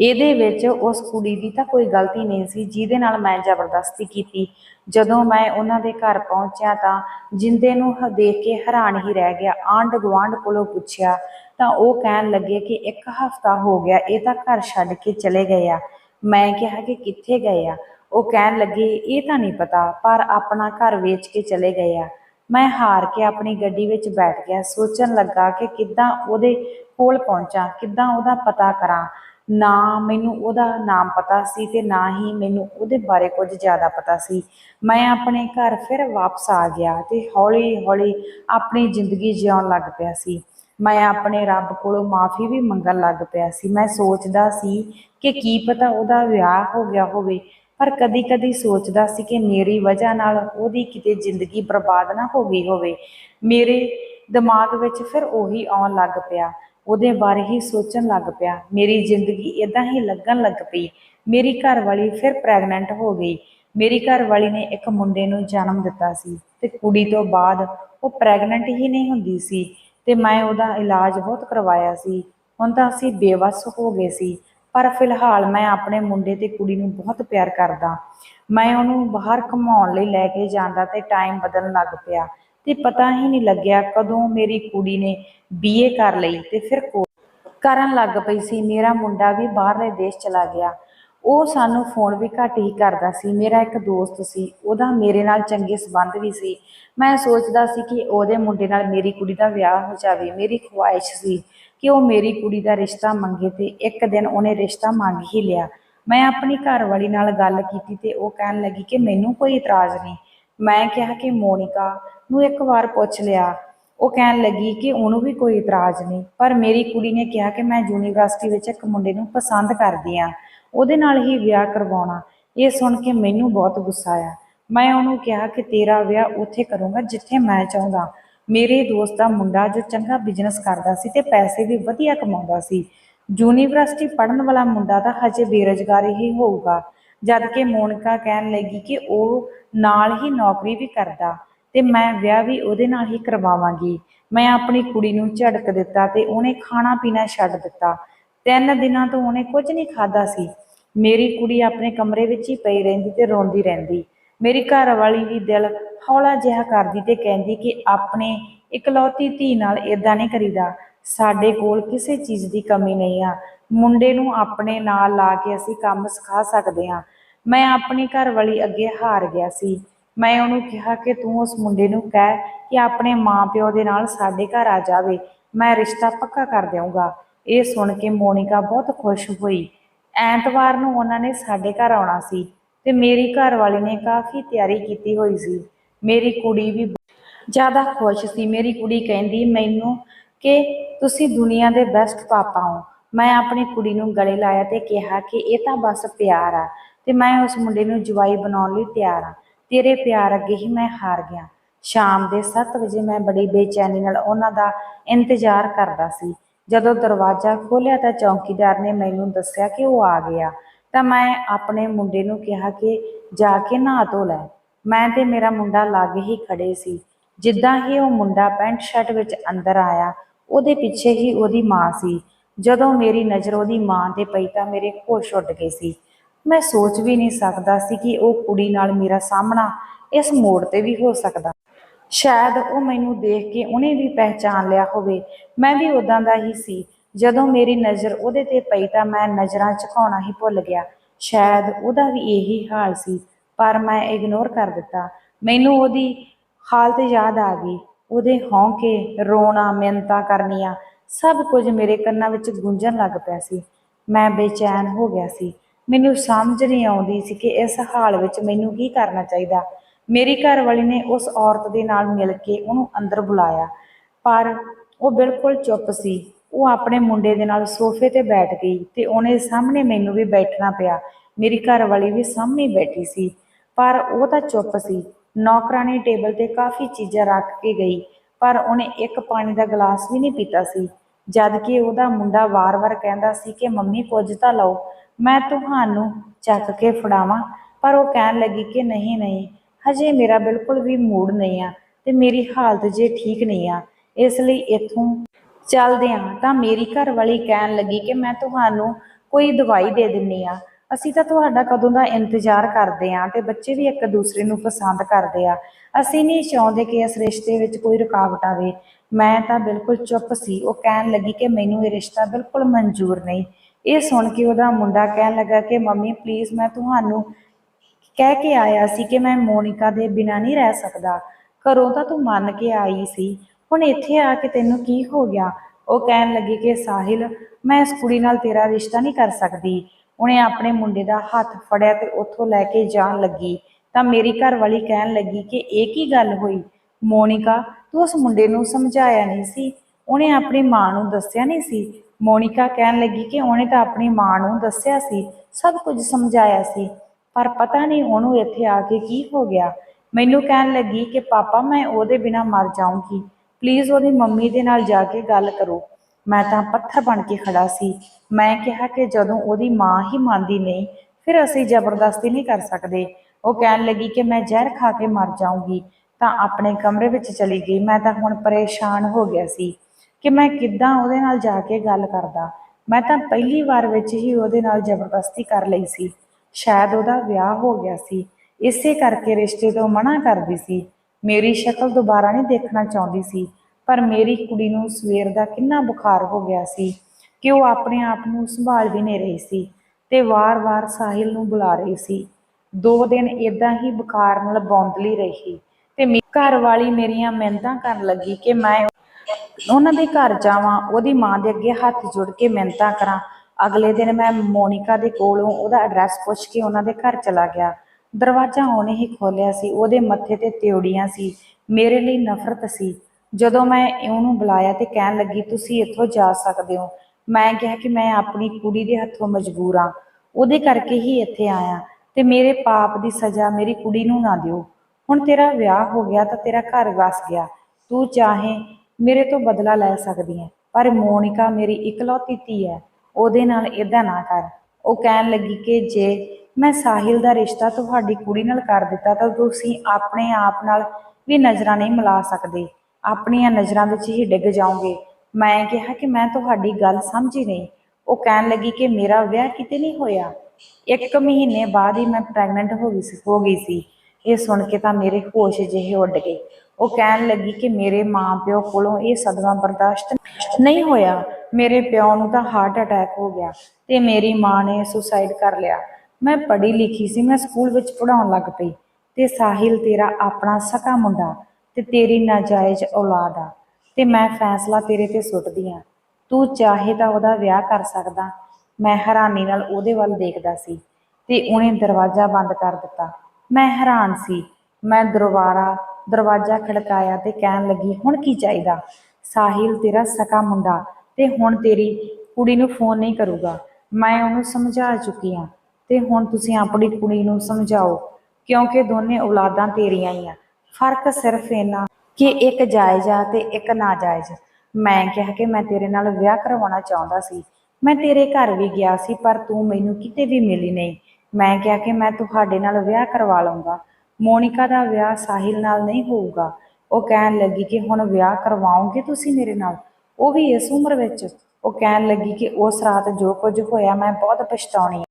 ਇਹਦੇ ਵਿੱਚ ਉਸ ਕੁੜੀ ਦੀ ਤਾਂ ਕੋਈ ਗਲਤੀ ਨਹੀਂ ਸੀ, ਜਿਹਦੇ ਨਾਲ ਮੈਂ ਜ਼ਬਰਦਸਤੀ ਕੀਤੀ। ਜਦੋਂ ਮੈਂ ਉਹਨਾਂ ਦੇ ਘਰ ਪਹੁੰਚਿਆ ਤਾਂ ਜਿੰਦੇ ਨੂੰ ਦੇਖ ਕੇ ਹੈਰਾਨ ਹੀ ਰਹਿ ਗਿਆ। ਆਂਢ ਗੁਆਂਢ ਕੋਲੋਂ ਪੁੱਛਿਆ ਤਾਂ ਉਹ ਕਹਿਣ ਲੱਗੇ ਕਿ ਇੱਕ ਹਫ਼ਤਾ ਹੋ ਗਿਆ, ਇਹ ਤਾਂ ਘਰ ਛੱਡ ਕੇ ਚਲੇ ਗਏ ਆ। ਮੈਂ ਕਿਹਾ ਕਿ ਕਿੱਥੇ ਗਏ ਆ? ਉਹ ਕਹਿਣ ਲੱਗੇ, ਇਹ ਤਾਂ ਨਹੀਂ ਪਤਾ, ਪਰ ਆਪਣਾ ਘਰ ਵੇਚ ਕੇ ਚਲੇ ਗਏ ਆ। ਮੈਂ ਹਾਰ ਕੇ ਆਪਣੀ ਗੱਡੀ ਵਿੱਚ ਬੈਠ ਗਿਆ। ਸੋਚਣ ਲੱਗਾ ਕਿ ਕਿੱਦਾਂ ਉਹਦੇ ਕੋਲ ਪਹੁੰਚਾਂ, ਕਿੱਦਾਂ ਉਹਦਾ ਪਤਾ ਕਰਾਂ। ਨਾ ਮੈਨੂੰ ਉਹਦਾ ਨਾਮ ਪਤਾ ਸੀ ਤੇ ਨਾ ਹੀ ਮੈਨੂੰ ਉਹਦੇ ਬਾਰੇ ਕੁਝ ਜ਼ਿਆਦਾ ਪਤਾ ਸੀ। ਮੈਂ ਆਪਣੇ ਘਰ ਫਿਰ ਵਾਪਸ ਆ ਗਿਆ ਤੇ ਹੌਲੀ ਹੌਲੀ ਆਪਣੀ ਜ਼ਿੰਦਗੀ ਜਿਉਣ ਲੱਗ ਪਿਆ ਸੀ। ਮੈਂ ਆਪਣੇ ਰੱਬ ਕੋਲੋਂ ਮਾਫੀ ਵੀ ਮੰਗਣ ਲੱਗ ਪਿਆ ਸੀ। ਮੈਂ ਸੋਚਦਾ ਸੀ ਕਿ ਕੀ ਪਤਾ ਉਹਦਾ ਵਿਆਹ ਹੋ ਗਿਆ ਹੋਵੇ, ਪਰ ਕਦੀ ਕਦੀ ਸੋਚਦਾ ਸੀ ਕਿ ਮੇਰੀ ਵਜ੍ਹਾ ਨਾਲ ਉਹਦੀ ਕਿਤੇ ਜ਼ਿੰਦਗੀ ਬਰਬਾਦ ਨਾ ਹੋ ਗਈ ਹੋਵੇ। ਮੇਰੇ ਦਿਮਾਗ ਵਿੱਚ ਫਿਰ ਉਹੀ ਆਉਣ ਲੱਗ ਪਿਆ। ਉਹਦੇ ਬਾਰੇ ਹੀ ਸੋਚਣ ਲੱਗ ਪਿਆ। ਮੇਰੀ ਜ਼ਿੰਦਗੀ ਇਦਾਂ ਹੀ ਲੱਗਣ ਲੱਗ ਪਈ। ਮੇਰੀ ਘਰ ਵਾਲੀ ਫਿਰ ਪ੍ਰੈਗਨੈਂਟ ਹੋ ਗਈ। ਮੇਰੀ ਘਰ ਵਾਲੀ ਨੇ ਇੱਕ ਮੁੰਡੇ ਨੂੰ ਜਨਮ ਦਿੱਤਾ ਸੀ ਤੇ ਕੁੜੀ ਤੋਂ ਬਾਅਦ ਉਹ ਪ੍ਰੈਗਨੈਂਟ ਹੀ ਨਹੀਂ ਹੁੰਦੀ ਸੀ ਤੇ ਮੈਂ ਉਹਦਾ ਇਲਾਜ ਬਹੁਤ ਕਰਵਾਇਆ ਸੀ। ਹੁਣ ਤਾਂ ਅਸੀਂ ਬੇਵੱਸ ਹੋ ਗਏ ਸੀ। ਪਰ ਫਿਲਹਾਲ ਮੈਂ ਆਪਣੇ ਮੁੰਡੇ ਤੇ ਕੁੜੀ ਨੂੰ ਬਹੁਤ ਪਿਆਰ ਕਰਦਾ। ਮੈਂ ਉਹਨੂੰ ਬਾਹਰ ਘੁਮਾਉਣ ਲਈ ਲੈ ਕੇ ਜਾਂਦਾ ਤੇ ਟਾਈਮ ਬਦਲਣ ਲੱਗ ਪਿਆ। ਤੇ ਪਤਾ ਹੀ ਨਹੀਂ ਲੱਗਿਆ ਕਦੋਂ ਮੇਰੀ ਕੁੜੀ ਨੇ ਬੀਏ ਕਰ ਲਈ ਤੇ ਫਿਰ ਕੋ ਕਰਨ ਲੱਗ ਪਈ ਸੀ। ਮੇਰਾ ਮੁੰਡਾ ਵੀ ਬਾਹਰਲੇ ਦੇਸ਼ ਚਲਾ ਗਿਆ। ਉਹ ਸਾਨੂੰ ਫੋਨ ਵੀ ਘੱਟ ਹੀ ਕਰਦਾ ਸੀ। ਮੇਰਾ ਇੱਕ ਦੋਸਤ ਸੀ। ਉਹਦਾ ਮੇਰੇ ਨਾਲ ਚੰਗੇ ਸਬੰਧ ਵੀ ਸੀ। ਮੈਂ ਸੋਚਦਾ ਸੀ ਕਿ ਉਹਦੇ ਮੁੰਡੇ ਨਾਲ ਮੇਰੀ ਕੁੜੀ ਦਾ ਵਿਆਹ ਹੋ ਜਾਵੇ। ਮੇਰੀ ਖੁਆਇਸ਼ ਸੀ ਕਿ ਉਹ ਮੇਰੀ ਕੁੜੀ ਦਾ ਰਿਸ਼ਤਾ ਮੰਗੇ ਤੇ ਇੱਕ ਦਿਨ ਉਹਨੇ ਰਿਸ਼ਤਾ ਮੰਗ ਹੀ ਲਿਆ। ਮੈਂ ਆਪਣੀ ਘਰ ਵਾਲੀ ਨਾਲ ਗੱਲ ਕੀਤੀ ਤੇ ਉਹ ਕਹਿਣ ਲੱਗੀ ਕਿ ਮੈਨੂੰ ਕੋਈ ਇਤਰਾਜ਼ ਨਹੀਂ। ਮੈਂ ਕਿਹਾ ਕਿ ਮੋਨਿਕਾ ਨੂੰ ਇੱਕ ਵਾਰ ਪੁੱਛ ਲਿਆ। ਉਹ ਕਹਿਣ ਲੱਗੀ ਕਿ ਉਹਨੂੰ ਵੀ ਕੋਈ ਇਤਰਾਜ਼ ਨਹੀਂ। ਪਰ ਮੇਰੀ ਕੁੜੀ ਨੇ ਕਿਹਾ ਕਿ ਮੈਂ ਯੂਨੀਵਰਸਿਟੀ ਵਿੱਚ ਇੱਕ ਮੁੰਡੇ ਨੂੰ ਪਸੰਦ ਕਰਦੀ ਆ ਉਹਦੇ ਨਾਲ ਹੀ ਵਿਆਹ ਕਰਵਾਉਣਾ। ਇਹ ਸੁਣ ਕੇ ਮੈਨੂੰ ਬਹੁਤ ਗੁੱਸਾ ਆਇਆ। ਮੈਂ ਉਹਨੂੰ ਕਿਹਾ ਕਿ ਤੇਰਾ ਵਿਆਹ ਉੱਥੇ ਕਰੂੰਗਾ ਜਿੱਥੇ ਮੈਂ ਚਾਹੁੰਦਾ। ਮੇਰੇ ਦੋਸਤ ਦਾ ਮੁੰਡਾ ਜੋ ਚੰਗਾ ਬਿਜ਼ਨਸ ਕਰਦਾ ਸੀ ਤੇ ਪੈਸੇ ਵੀ ਵਧੀਆ ਕਮਾਉਂਦਾ ਸੀ। ਯੂਨੀਵਰਸਿਟੀ ਪੜ੍ਹਨ ਵਾਲਾ ਮੁੰਡਾ ਤਾਂ ਹਜੇ ਬੇਰੁਜ਼ਗਾਰ ਹੀ ਹੋਊਗਾ। ਜਦ ਕਿ ਮੋਨਿਕਾ ਕਹਿਣ ਲੱਗੀ ਕਿ ਉਹ ਨਾਲ ਹੀ ਨੌਕਰੀ ਵੀ ਕਰਦਾ ਤੇ ਮੈਂ ਵਿਆਹ ਵੀ ਉਹਦੇ ਨਾਲ ਹੀ ਕਰਵਾਵਾਂਗੀ। ਮੈਂ ਆਪਣੀ ਕੁੜੀ ਨੂੰ ਝੜਕ ਦਿੱਤਾ ਤੇ ਉਹਨੇ ਖਾਣਾ ਪੀਣਾ ਛੱਡ ਦਿੱਤਾ। ਤਿੰਨ ਦਿਨਾਂ ਤੋਂ ਉਹਨੇ ਕੁਝ ਨਹੀਂ ਖਾਦਾ ਸੀ। ਮੇਰੀ ਕੁੜੀ ਆਪਣੇ ਕਮਰੇ ਵਿੱਚ ਹੀ ਪਈ ਰਹਿੰਦੀ ਤੇ ਰੋਂਦੀ ਰਹਿੰਦੀ। ਮੇਰੀ ਘਰ ਵਾਲੀ ਵੀ ਦਿਲ ਹੌਲਾ ਜਿਹਾ ਕਰਦੀ ਤੇ ਕਹਿੰਦੀ ਕਿ ਆਪਣੇ ਇਕਲੌਤੀ ਧੀ ਨਾਲ ਇਦਾਂ ਨਹੀਂ ਕਰੀਦਾ। ਸਾਡੇ ਕੋਲ ਕਿਸੇ ਚੀਜ਼ ਦੀ ਕਮੀ ਨਹੀਂ ਆ। ਮੁੰਡੇ ਨੂੰ ਆਪਣੇ ਨਾਲ ਲਾ ਕੇ ਅਸੀਂ ਕੰਮ ਸਿਖਾ ਸਕਦੇ ਹਾਂ। ਮੈਂ ਆਪਣੀ ਘਰ ਵਾਲੀ ਅੱਗੇ ਹਾਰ ਗਿਆ ਸੀ। ਮੈਂ ਉਹਨੂੰ ਕਿਹਾ ਕਿ ਤੂੰ ਉਸ ਮੁੰਡੇ ਨੂੰ ਕਹਿ ਕਿ ਆਪਣੇ ਮਾਪਿਓ ਦੇ ਨਾਲ ਸਾਡੇ ਘਰ ਆ ਜਾਵੇ। ਮੈਂ ਰਿਸ਼ਤਾ ਪੱਕਾ ਕਰ ਦੇਵਾਂਗਾ। ਇਹ ਸੁਣ ਕੇ ਮੋਨਿਕਾ ਬਹੁਤ ਖੁਸ਼ ਹੋਈ। ਐਤਵਾਰ ਨੂੰ ਉਹਨਾਂ ਨੇ ਸਾਡੇ ਘਰ ਆਉਣਾ ਸੀ ਤੇ ਮੇਰੀ ਘਰ ਵਾਲੀ ਨੇ ਕਾਫੀ ਤਿਆਰੀ ਕੀਤੀ ਹੋਈ ਸੀ। ਮੇਰੀ ਕੁੜੀ ਵੀ ਜ਼ਿਆਦਾ ਖੁਸ਼ ਸੀ। ਮੇਰੀ ਕੁੜੀ ਕਹਿੰਦੀ, ਮੈਨੂੰ ਕਿ ਤੁਸੀਂ ਦੁਨੀਆ ਦੇ ਬੈਸਟ ਪਾਪਾ ਹੋ। ਮੈਂ ਆਪਣੀ ਕੁੜੀ ਨੂੰ ਗਲੇ ਲਾਇਆ ਤੇ ਕਿਹਾ ਕਿ ਇਹ ਤਾਂ ਬਸ ਪਿਆਰ ਆ ਤੇ ਮੈਂ ਉਸ ਮੁੰਡੇ ਨੂੰ ਜਵਾਈ ਬਣਾਉਣ ਲਈ ਤਿਆਰ ਆ। ਤੇਰੇ ਪਿਆਰ ਅੱਗੇ ਹੀ ਮੈਂ ਹਾਰ ਗਿਆ। ਸ਼ਾਮ ਦੇ 7 ਵਜੇ ਮੈਂ ਬੜੀ ਬੇਚੈਨੀ ਨਾਲ ਉਹਨਾਂ ਦਾ ਇੰਤਜ਼ਾਰ ਕਰਦਾ ਸੀ। ਜਦੋਂ ਦਰਵਾਜ਼ਾ ਖੋਲ੍ਹਿਆ ਤਾਂ ਚੌਕੀਦਾਰ ਨੇ ਮੈਨੂੰ ਦੱਸਿਆ ਕਿ ਉਹ ਆ ਗਿਆ। ਤਾਂ ਮੈਂ ਆਪਣੇ ਮੁੰਡੇ ਨੂੰ ਕਿਹਾ ਕਿ ਜਾ ਕੇ ਨਹਾ ਧੋ ਲੈ। ਮੈਂ ਤੇ ਮੇਰਾ ਮੁੰਡਾ ਲੱਗ ਹੀ ਖੜੇ ਸੀ। ਜਿੱਦਾਂ ਹੀ ਉਹ ਮੁੰਡਾ ਪੈਂਟ ਸ਼ਰਟ ਵਿੱਚ ਅੰਦਰ ਆਇਆ, ਉਹਦੇ ਪਿੱਛੇ ਹੀ ਉਹਦੀ ਮਾਂ ਸੀ। ਜਦੋਂ ਮੇਰੀ ਨਜ਼ਰ ਉਹਦੀ ਮਾਂ ਤੇ ਪਈ ਤਾਂ ਮੇਰੇ ਹੋਸ਼ ਉੱਡ ਗਏ ਸੀ। ਮੈਂ ਸੋਚ ਵੀ ਨਹੀਂ ਸਕਦਾ ਸੀ ਕਿ ਉਹ ਕੁੜੀ ਨਾਲ ਮੇਰਾ ਸਾਹਮਣਾ ਇਸ ਮੋੜ ਤੇ ਵੀ ਹੋ ਸਕਦਾ। ਸ਼ਾਇਦ ਉਹ ਮੈਨੂੰ ਦੇਖ ਕੇ ਉਹਨੇ ਵੀ ਪਹਿਚਾਨ ਲਿਆ ਹੋਵੇ। ਮੈਂ ਵੀ ਉਦਾਂ ਦਾ ਹੀ ਸੀ। ਜਦੋਂ ਮੇਰੀ ਨਜ਼ਰ ਉਹਦੇ ਤੇ ਪਈ ਤਾਂ ਮੈਂ ਨਜ਼ਰਾਂ ਝੁਕਾਉਣਾ ਹੀ ਭੁੱਲ ਗਿਆ। ਸ਼ਾਇਦ ਉਹਦਾ ਵੀ ਇਹੀ ਹਾਲ ਸੀ, ਪਰ ਮੈਂ ਇਗਨੋਰ ਕਰ ਦਿੱਤਾ। ਮੈਨੂੰ ਉਹਦੀ ਹਾਲਤ ਯਾਦ ਆ ਗਈ। ਉਹਦੇ ਹੌਂਕੇ, ਰੋਣਾ, ਮਿੰਨਤਾਂ ਕਰਨੀਆਂ ਸਭ ਕੁਝ ਮੇਰੇ ਕੰਨਾਂ ਵਿੱਚ ਗੂੰਜਣ ਲੱਗ ਪਿਆ ਸੀ। ਮੈਂ ਬੇਚੈਨ ਹੋ ਗਿਆ ਸੀ। ਮੈਨੂੰ ਸਮਝ ਨਹੀਂ ਆਉਂਦੀ ਸੀ ਕਿ ਇਸ ਹਾਲ ਵਿੱਚ ਮੈਨੂੰ ਕੀ ਕਰਨਾ ਚਾਹੀਦਾ। ਮੇਰੀ ਘਰ ਵਾਲੀ ਨੇ ਉਸ ਔਰਤ ਦੇ ਨਾਲ ਮਿਲ ਕੇ ਉਹਨੂੰ ਅੰਦਰ ਬੁਲਾਇਆ, ਪਰ ਉਹ ਬਿਲਕੁਲ ਚੁੱਪ ਸੀ। ਉਹ ਆਪਣੇ ਮੁੰਡੇ ਦੇ ਨਾਲ ਸੋਫੇ ਤੇ ਬੈਠ ਗਈ ਤੇ ਉਹਨੇ ਸਾਹਮਣੇ ਮੈਨੂੰ ਵੀ ਬੈਠਣਾ ਪਿਆ। ਮੇਰੀ ਘਰ ਵਾਲੀ ਵੀ ਸਾਹਮਣੇ ਬੈਠੀ ਸੀ, ਪਰ ਉਹ ਤਾਂ ਚੁੱਪ ਸੀ। ਨੌਕਰਾਨੀ ਟੇਬਲ ਤੇ ਕਾਫੀ ਚੀਜ਼ਾਂ ਰੱਖ ਕੇ ਗਈ। ਪਰ ਉਹਨੇ ਇੱਕ ਪਾਣੀ ਦਾ ਗਲਾਸ ਵੀ ਨਹੀਂ ਪੀਤਾ ਸੀ। ਜਦ ਕਿ ਉਹਦਾ ਮੁੰਡਾ ਵਾਰ-ਵਾਰ ਕਹਿੰਦਾ ਸੀ ਕਿ, ਮੰਮੀ, ਕੁਝ ਤਾਂ ਲਓ। ਮੈਂ ਤੁਹਾਨੂੰ ਚੱਕ ਕੇ ਫੜਾਵਾਂ। ਪਰ ਉਹ ਕਹਿਣ ਲੱਗੀ ਕਿ, ਨਹੀਂ ਨਹੀਂ। ਹਜੇ ਮੇਰਾ ਬਿਲਕੁਲ ਵੀ ਮੂਡ ਨਹੀਂ ਆ ਤੇ ਮੇਰੀ ਹਾਲਤ ਜੇ ਠੀਕ ਨਹੀਂ ਆ, ਇਸ ਲਈ ਇੱਥੋਂ ਚੱਲਦੇ ਹਾਂ ਤਾਂ ਮੇਰੀ ਘਰ ਵਾਲੀ ਕਹਿਣ ਲੱਗੀ ਕਿ, ਮੈਂ ਤੁਹਾਨੂੰ ਕੋਈ ਦਵਾਈ ਦੇ ਦਿੰਨੀ ਆ। ਅਸੀਂ ਤਾਂ ਤੁਹਾਡਾ ਕਦੋਂ ਦਾ ਇੰਤਜ਼ਾਰ ਕਰਦੇ ਆਂ ਤੇ ਬੱਚੇ ਵੀ ਇੱਕ ਦੂਸਰੇ ਨੂੰ ਪਸੰਦ ਕਰਦੇ ਆ। ਅਸੀਂ ਨਹੀਂ ਚਾਹੁੰਦੇ ਕਿ ਇਸ ਰਿਸ਼ਤੇ ਵਿੱਚ ਕੋਈ ਰੁਕਾਵਟ ਆਵੇ। ਮੈਂ ਤਾਂ ਬਿਲਕੁਲ ਚੁੱਪ ਸੀ। ਉਹ ਕਹਿਣ ਲੱਗੀ ਕਿ ਮੈਨੂੰ ਇਹ ਰਿਸ਼ਤਾ ਬਿਲਕੁਲ ਮਨਜ਼ੂਰ ਨਹੀਂ। ਇਹ ਸੁਣ ਕੇ ਉਹਦਾ ਮੁੰਡਾ ਕਹਿਣ ਲੱਗਾ ਕਿ, ਮੰਮੀ ਪਲੀਜ਼ ਮੈਂ ਤੁਹਾਨੂੰ ਕਹਿ ਕੇ ਆਇਆ ਸੀ ਕਿ ਮੈਂ ਮੋਨਿਕਾ ਦੇ ਬਿਨਾਂ ਨਹੀਂ ਰਹਿ ਸਕਦਾ। ਘਰੋਂ ਤਾਂ ਤੂੰ ਮੰਨ ਕੇ ਆਈ ਸੀ। ਹੁਣ ਇੱਥੇ ਆ ਕੇ ਤੈਨੂੰ ਕੀ ਹੋ ਗਿਆ? ਉਹ ਕਹਿਣ ਲੱਗੀ ਕਿ, ਸਾਹਿਲ, ਮੈਂ ਇਸ ਕੁੜੀ ਨਾਲ ਤੇਰਾ ਰਿਸ਼ਤਾ ਨਹੀਂ ਕਰ ਸਕਦੀ। ਉਹਨੇ ਆਪਣੇ ਮੁੰਡੇ ਦਾ ਹੱਥ ਫੜਿਆ ਤੇ ਉੱਥੋਂ ਲੈ ਕੇ ਜਾਣ ਲੱਗੀ। ਤਾਂ ਮੇਰੀ ਘਰ ਵਾਲੀ ਕਹਿਣ ਲੱਗੀ ਕਿ ਇਹ ਕੀ ਗੱਲ ਹੋਈ? ਮੋਨਿਕਾ, ਤੂੰ ਉਸ ਮੁੰਡੇ ਨੂੰ ਸਮਝਾਇਆ ਨਹੀਂ ਸੀ? ਉਹਨੇ ਆਪਣੀ ਮਾਂ ਨੂੰ ਦੱਸਿਆ ਨਹੀਂ ਸੀ? ਮੋਨਿਕਾ ਕਹਿਣ ਲੱਗੀ ਕਿ ਉਹਨੇ ਤਾਂ ਆਪਣੀ ਮਾਂ ਨੂੰ ਦੱਸਿਆ ਸੀ, ਸਭ ਕੁਝ ਸਮਝਾਇਆ ਸੀ, ਪਰ ਪਤਾ ਨਹੀਂ ਉਹਨੂੰ ਇੱਥੇ ਆ ਕੇ ਕੀ ਹੋ ਗਿਆ। ਮੈਨੂੰ ਕਹਿਣ ਲੱਗੀ ਕਿ ਪਾਪਾ, ਮੈਂ ਉਹਦੇ ਬਿਨਾ ਮਰ ਜਾਊਂਗੀ। ਪਲੀਜ਼ ਉਹਦੀ ਮੰਮੀ ਦੇ ਨਾਲ ਜਾ ਕੇ ਗੱਲ ਕਰੋ। ਮੈਂ ਤਾਂ ਪੱਥਰ ਬਣ ਕੇ ਖੜਾ ਸੀ। ਮੈਂ ਕਿਹਾ ਕਿ ਜਦੋਂ ਉਹਦੀ ਮਾਂ ਹੀ ਮੰਨਦੀ ਨਹੀਂ, ਫਿਰ ਅਸੀਂ ਜ਼ਬਰਦਸਤੀ ਨਹੀਂ ਕਰ ਸਕਦੇ। ਉਹ ਕਹਿਣ ਲੱਗੀ ਕਿ ਮੈਂ ਜ਼ਹਿਰ ਖਾ ਕੇ ਮਰ ਜਾਊਂਗੀ, ਤਾਂ ਆਪਣੇ ਕਮਰੇ ਵਿੱਚ ਚਲੀ ਗਈ। ਮੈਂ ਤਾਂ ਹੁਣ ਪਰੇਸ਼ਾਨ ਹੋ ਗਿਆ ਸੀ ਕਿ ਮੈਂ ਕਿੱਦਾਂ ਉਹਦੇ ਨਾਲ ਜਾ ਕੇ ਗੱਲ ਕਰਦਾ। ਮੈਂ ਤਾਂ ਪਹਿਲੀ ਵਾਰ ਵਿੱਚ ਹੀ ਉਹਦੇ ਨਾਲ ਜ਼ਬਰਦਸਤੀ ਕਰ ਲਈ ਸੀ। ਸ਼ਾਇਦ ਉਹਦਾ ਵਿਆਹ ਹੋ ਗਿਆ ਸੀ। ਇਸੇ ਕਰਕੇ ਰਿਸ਼ਤੇ ਤੋਂ ਮਨਾ ਕਰਦੀ ਸੀ। ਮੇਰੀ ਸ਼ਕਲ ਦੁਬਾਰਾ ਨਹੀਂ ਦੇਖਣਾ ਚਾਹੁੰਦੀ ਸੀ। ਪਰ ਮੇਰੀ ਕੁੜੀ ਨੂੰ ਸਵੇਰ ਦਾ ਕਿੰਨਾ ਬੁਖਾਰ ਹੋ ਗਿਆ ਸੀ ਕਿ ਉਹ ਆਪਣੇ ਆਪ ਨੂੰ ਸੰਭਾਲ ਵੀ ਨਹੀਂ ਰਹੀ ਸੀ ਤੇ ਵਾਰ-ਵਾਰ ਸਾਹਿਲ ਨੂੰ ਬੁਲਾ ਰਹੀ ਸੀ। ਦੋ ਦਿਨ ਇਦਾਂ ਹੀ ਬੁਖਾਰ ਨਾਲ ਬੌਂਦਲੀ ਰਹੀ ਤੇ ਘਰ ਵਾਲੀ ਮੇਰੀਆਂ ਮਿਹਨਤਾਂ ਕਰਨ ਲੱਗੀ ਕਿ ਮੈਂ ਉਹਨਾਂ ਦੇ ਘਰ ਜਾਵਾਂ, ਉਹਦੀ ਮਾਂ ਦੇ ਅੱਗੇ ਹੱਥ ਜੋੜ ਕੇ ਮਿਹਨਤਾਂ ਕਰਾਂ। ਅਗਲੇ ਦਿਨ ਮੈਂ ਮੋਨਿਕਾ ਦੇ ਕੋਲੋਂ ਉਹਦਾ ਐਡਰੈਸ ਪੁੱਛ ਕੇ ਉਹਨਾਂ ਦੇ ਘਰ ਚਲਾ ਗਿਆ। ਦਰਵਾਜ਼ਾ ਉਹਨੇ ਹੀ ਖੋਲਿਆ ਸੀ, ਉਹਦੇ ਮੱਥੇ ਤੇ ਤਿਉੜੀਆਂ ਸੀ। ਮੇਰੇ ਲਈ ਨਫ਼ਰਤ ਸੀ। ਜਦੋਂ ਮੈਂ ਉਹਨੂੰ ਬੁਲਾਇਆ ਤੇ ਕਹਿਣ ਲੱਗੀ, ਤੁਸੀਂ ਇੱਥੋਂ ਜਾ ਸਕਦੇ ਹੋ। ਮੈਂ ਕਿਹਾ ਕਿ ਮੈਂ ਆਪਣੀ ਕੁੜੀ ਦੇ ਹੱਥੋਂ ਮਜਬੂਰ ਆ ਉਹਦੇ ਕਰਕੇ ਹੀ ਇੱਥੇ ਆਇਆ। ਤੇ ਮੇਰੇ ਪਾਪ ਦੀ ਸਜ਼ਾ ਮੇਰੀ ਕੁੜੀ ਨੂੰ ਨਾ ਦਿਓ। ਹੁਣ ਤੇਰਾ ਵਿਆਹ ਹੋ ਗਿਆ ਤਾਂ ਤੇਰਾ ਘਰ ਵਸ ਗਿਆ। ਤੂੰ ਚਾਹੇ ਮੇਰੇ ਤੋਂ ਬਦਲਾ ਲੈ ਸਕਦੀ ਹੈ, ਪਰ ਮੋਨਿਕਾ ਮੇਰੀ ਇਕਲੌਤੀ ਧੀ ਹੈ। ਉਹਦੇ ਨਾਲ ਇਦਾਂ ਨਾ ਕਰ। ਉਹ ਕਹਿਣ ਲੱਗੀ ਕਿ ਜੇ ਮੈਂ ਸਾਹਿਲ ਦਾ ਰਿਸ਼ਤਾ ਤੁਹਾਡੀ ਕੁੜੀ ਨਾਲ ਕਰ ਦਿੱਤਾ ਤਾਂ ਤੁਸੀਂ ਆਪਣੇ ਆਪ ਨਾਲ ਵੀ ਨਜ਼ਰਾਂ ਨਹੀਂ ਮਿਲਾ ਸਕਦੇ। ਆਪਣੀਆਂ ਨਜ਼ਰਾਂ ਵਿੱਚ ਹੀ ਡਿੱਗ ਜਾਓਗੇ। ਮੈਂ ਕਿਹਾ ਕਿ ਮੈਂ ਤੁਹਾਡੀ ਗੱਲ ਸਮਝੀ ਨਹੀਂ। ਉਹ ਕਹਿਣ ਲੱਗੀ ਕਿ ਮੇਰਾ ਵਿਆਹ ਕਿਤੇ ਨਹੀਂ ਹੋਇਆ। ਇੱਕ ਮਹੀਨੇ ਬਾਅਦ ਹੀ ਮੈਂ ਪ੍ਰੈਗਨੈਂਟ ਹੋ ਗਈ ਸੀ, ਹੋ ਗਈ ਸੀ। ਇਹ ਸੁਣ ਕੇ ਤਾਂ ਮੇਰੇ ਹੋਸ਼ ਜਿਹੇ ਉੱਡ ਗਏ। ਉਹ ਕਹਿਣ ਲੱਗੀ ਕਿ ਮੇਰੇ ਮਾਂ ਪਿਓ ਕੋਲੋਂ ਇਹ ਸਦਮਾ ਬਰਦਾਸ਼ਤ ਨਹੀਂ ਹੋਇਆ। ਮੇਰੇ ਪਿਓ ਨੂੰ ਤਾਂ ਹਾਰਟ ਅਟੈਕ ਹੋ ਗਿਆ ਤੇ ਮੇਰੀ ਮਾਂ ਨੇ ਸੁਸਾਈਡ ਕਰ ਲਿਆ। ਮੈਂ ਪੜ੍ਹੀ ਲਿਖੀ ਸੀ, ਮੈਂ ਸਕੂਲ ਵਿੱਚ ਪੜਾਉਣ ਲੱਗ ਪਈ ਤੇ ਸਾਹਿਲ ਤੇਰਾ ਆਪਣਾ ਸਕਾ ਮੁੰਡਾ। ਤੇ ਤੇਰੀ ਨਾਜਾਇਜ਼ ਔਲਾਦ ਆ। ਤੇ ਮੈਂ ਫੈਸਲਾ ਤੇਰੇ ਤੇ ਸੁੱਟਦੀ ਆ। ਤੂੰ ਚਾਹੇ ਤਾਂ ਉਹਦਾ ਵਿਆਹ ਕਰ ਸਕਦਾ। ਮੈਂ ਹੈਰਾਨੀ ਨਾਲ ਉਹਦੇ ਵੱਲ ਦੇਖਦਾ ਸੀ ਤੇ ਉਹਨੇ ਦਰਵਾਜ਼ਾ ਬੰਦ ਕਰ ਦਿੱਤਾ। ਮੈਂ ਹੈਰਾਨ ਸੀ। ਮੈਂ ਦੁਬਾਰਾ ਦਰਵਾਜ਼ਾ ਖੜਕਾਇਆ ਤੇ ਕਹਿਣ ਲੱਗੀ, ਹੁਣ ਕੀ ਚਾਹੀਦਾ? ਸਾਹਿਲ ਤੇਰਾ ਸਕਾ ਮੁੰਡਾ ਤੇ ਹੁਣ ਤੇਰੀ ਕੁੜੀ ਨੂੰ ਫੋਨ ਨਹੀਂ ਕਰੂਗਾ। ਮੈਂ ਉਹਨੂੰ ਸਮਝਾ ਚੁੱਕੀ ਆ ਤੇ ਹੁਣ ਤੁਸੀਂ ਆਪਣੀ ਕੁੜੀ ਨੂੰ ਸਮਝਾਓ ਕਿਉਂਕਿ ਦੋਨੇ ਔਲਾਦਾਂ ਤੇਰੀਆਂ ਹੀ ਆ। ਫ਼ਰਕ ਸਿਰਫ ਇਹਨਾਂ ਕਿ ਇੱਕ ਜਾਇਜ਼ ਆ ਤੇ ਇੱਕ ਨਾ ਜਾਇਜ਼ ਮੈਂ ਕਿਹਾ ਕਿ ਮੈਂ ਤੇਰੇ ਨਾਲ ਵਿਆਹ ਕਰਵਾਉਣਾ ਚਾਹੁੰਦਾ ਸੀ। ਮੈਂ ਤੇਰੇ ਘਰ ਵੀ ਗਿਆ ਸੀ, ਪਰ ਤੂੰ ਮੈਨੂੰ ਕਿਤੇ ਵੀ ਮਿਲੀ ਨਹੀਂ। ਮੈਂ ਕਿਹਾ ਕਿ ਮੈਂ ਤੁਹਾਡੇ ਨਾਲ ਵਿਆਹ ਕਰਵਾ ਲਵਾਂਗਾ ਮੋਨਿਕਾ ਦਾ ਵਿਆਹ ਸਾਹਿਲ ਨਾਲ ਨਹੀਂ ਹੋਊਗਾ। ਉਹ ਕਹਿਣ ਲੱਗੀ ਕਿ ਹੁਣ ਵਿਆਹ ਕਰਵਾਓਗੇ ਤੁਸੀਂ ਮੇਰੇ ਨਾਲ? ਉਹ ਵੀ ਇਸ ਉਮਰ ਵਿੱਚ। ਉਹ ਕਹਿਣ ਲੱਗੀ ਕਿ ਉਸ ਰਾਤ ਜੋ ਕੁਝ ਹੋਇਆ ਮੈਂ ਬਹੁਤ ਪਛਤਾਉਣੀ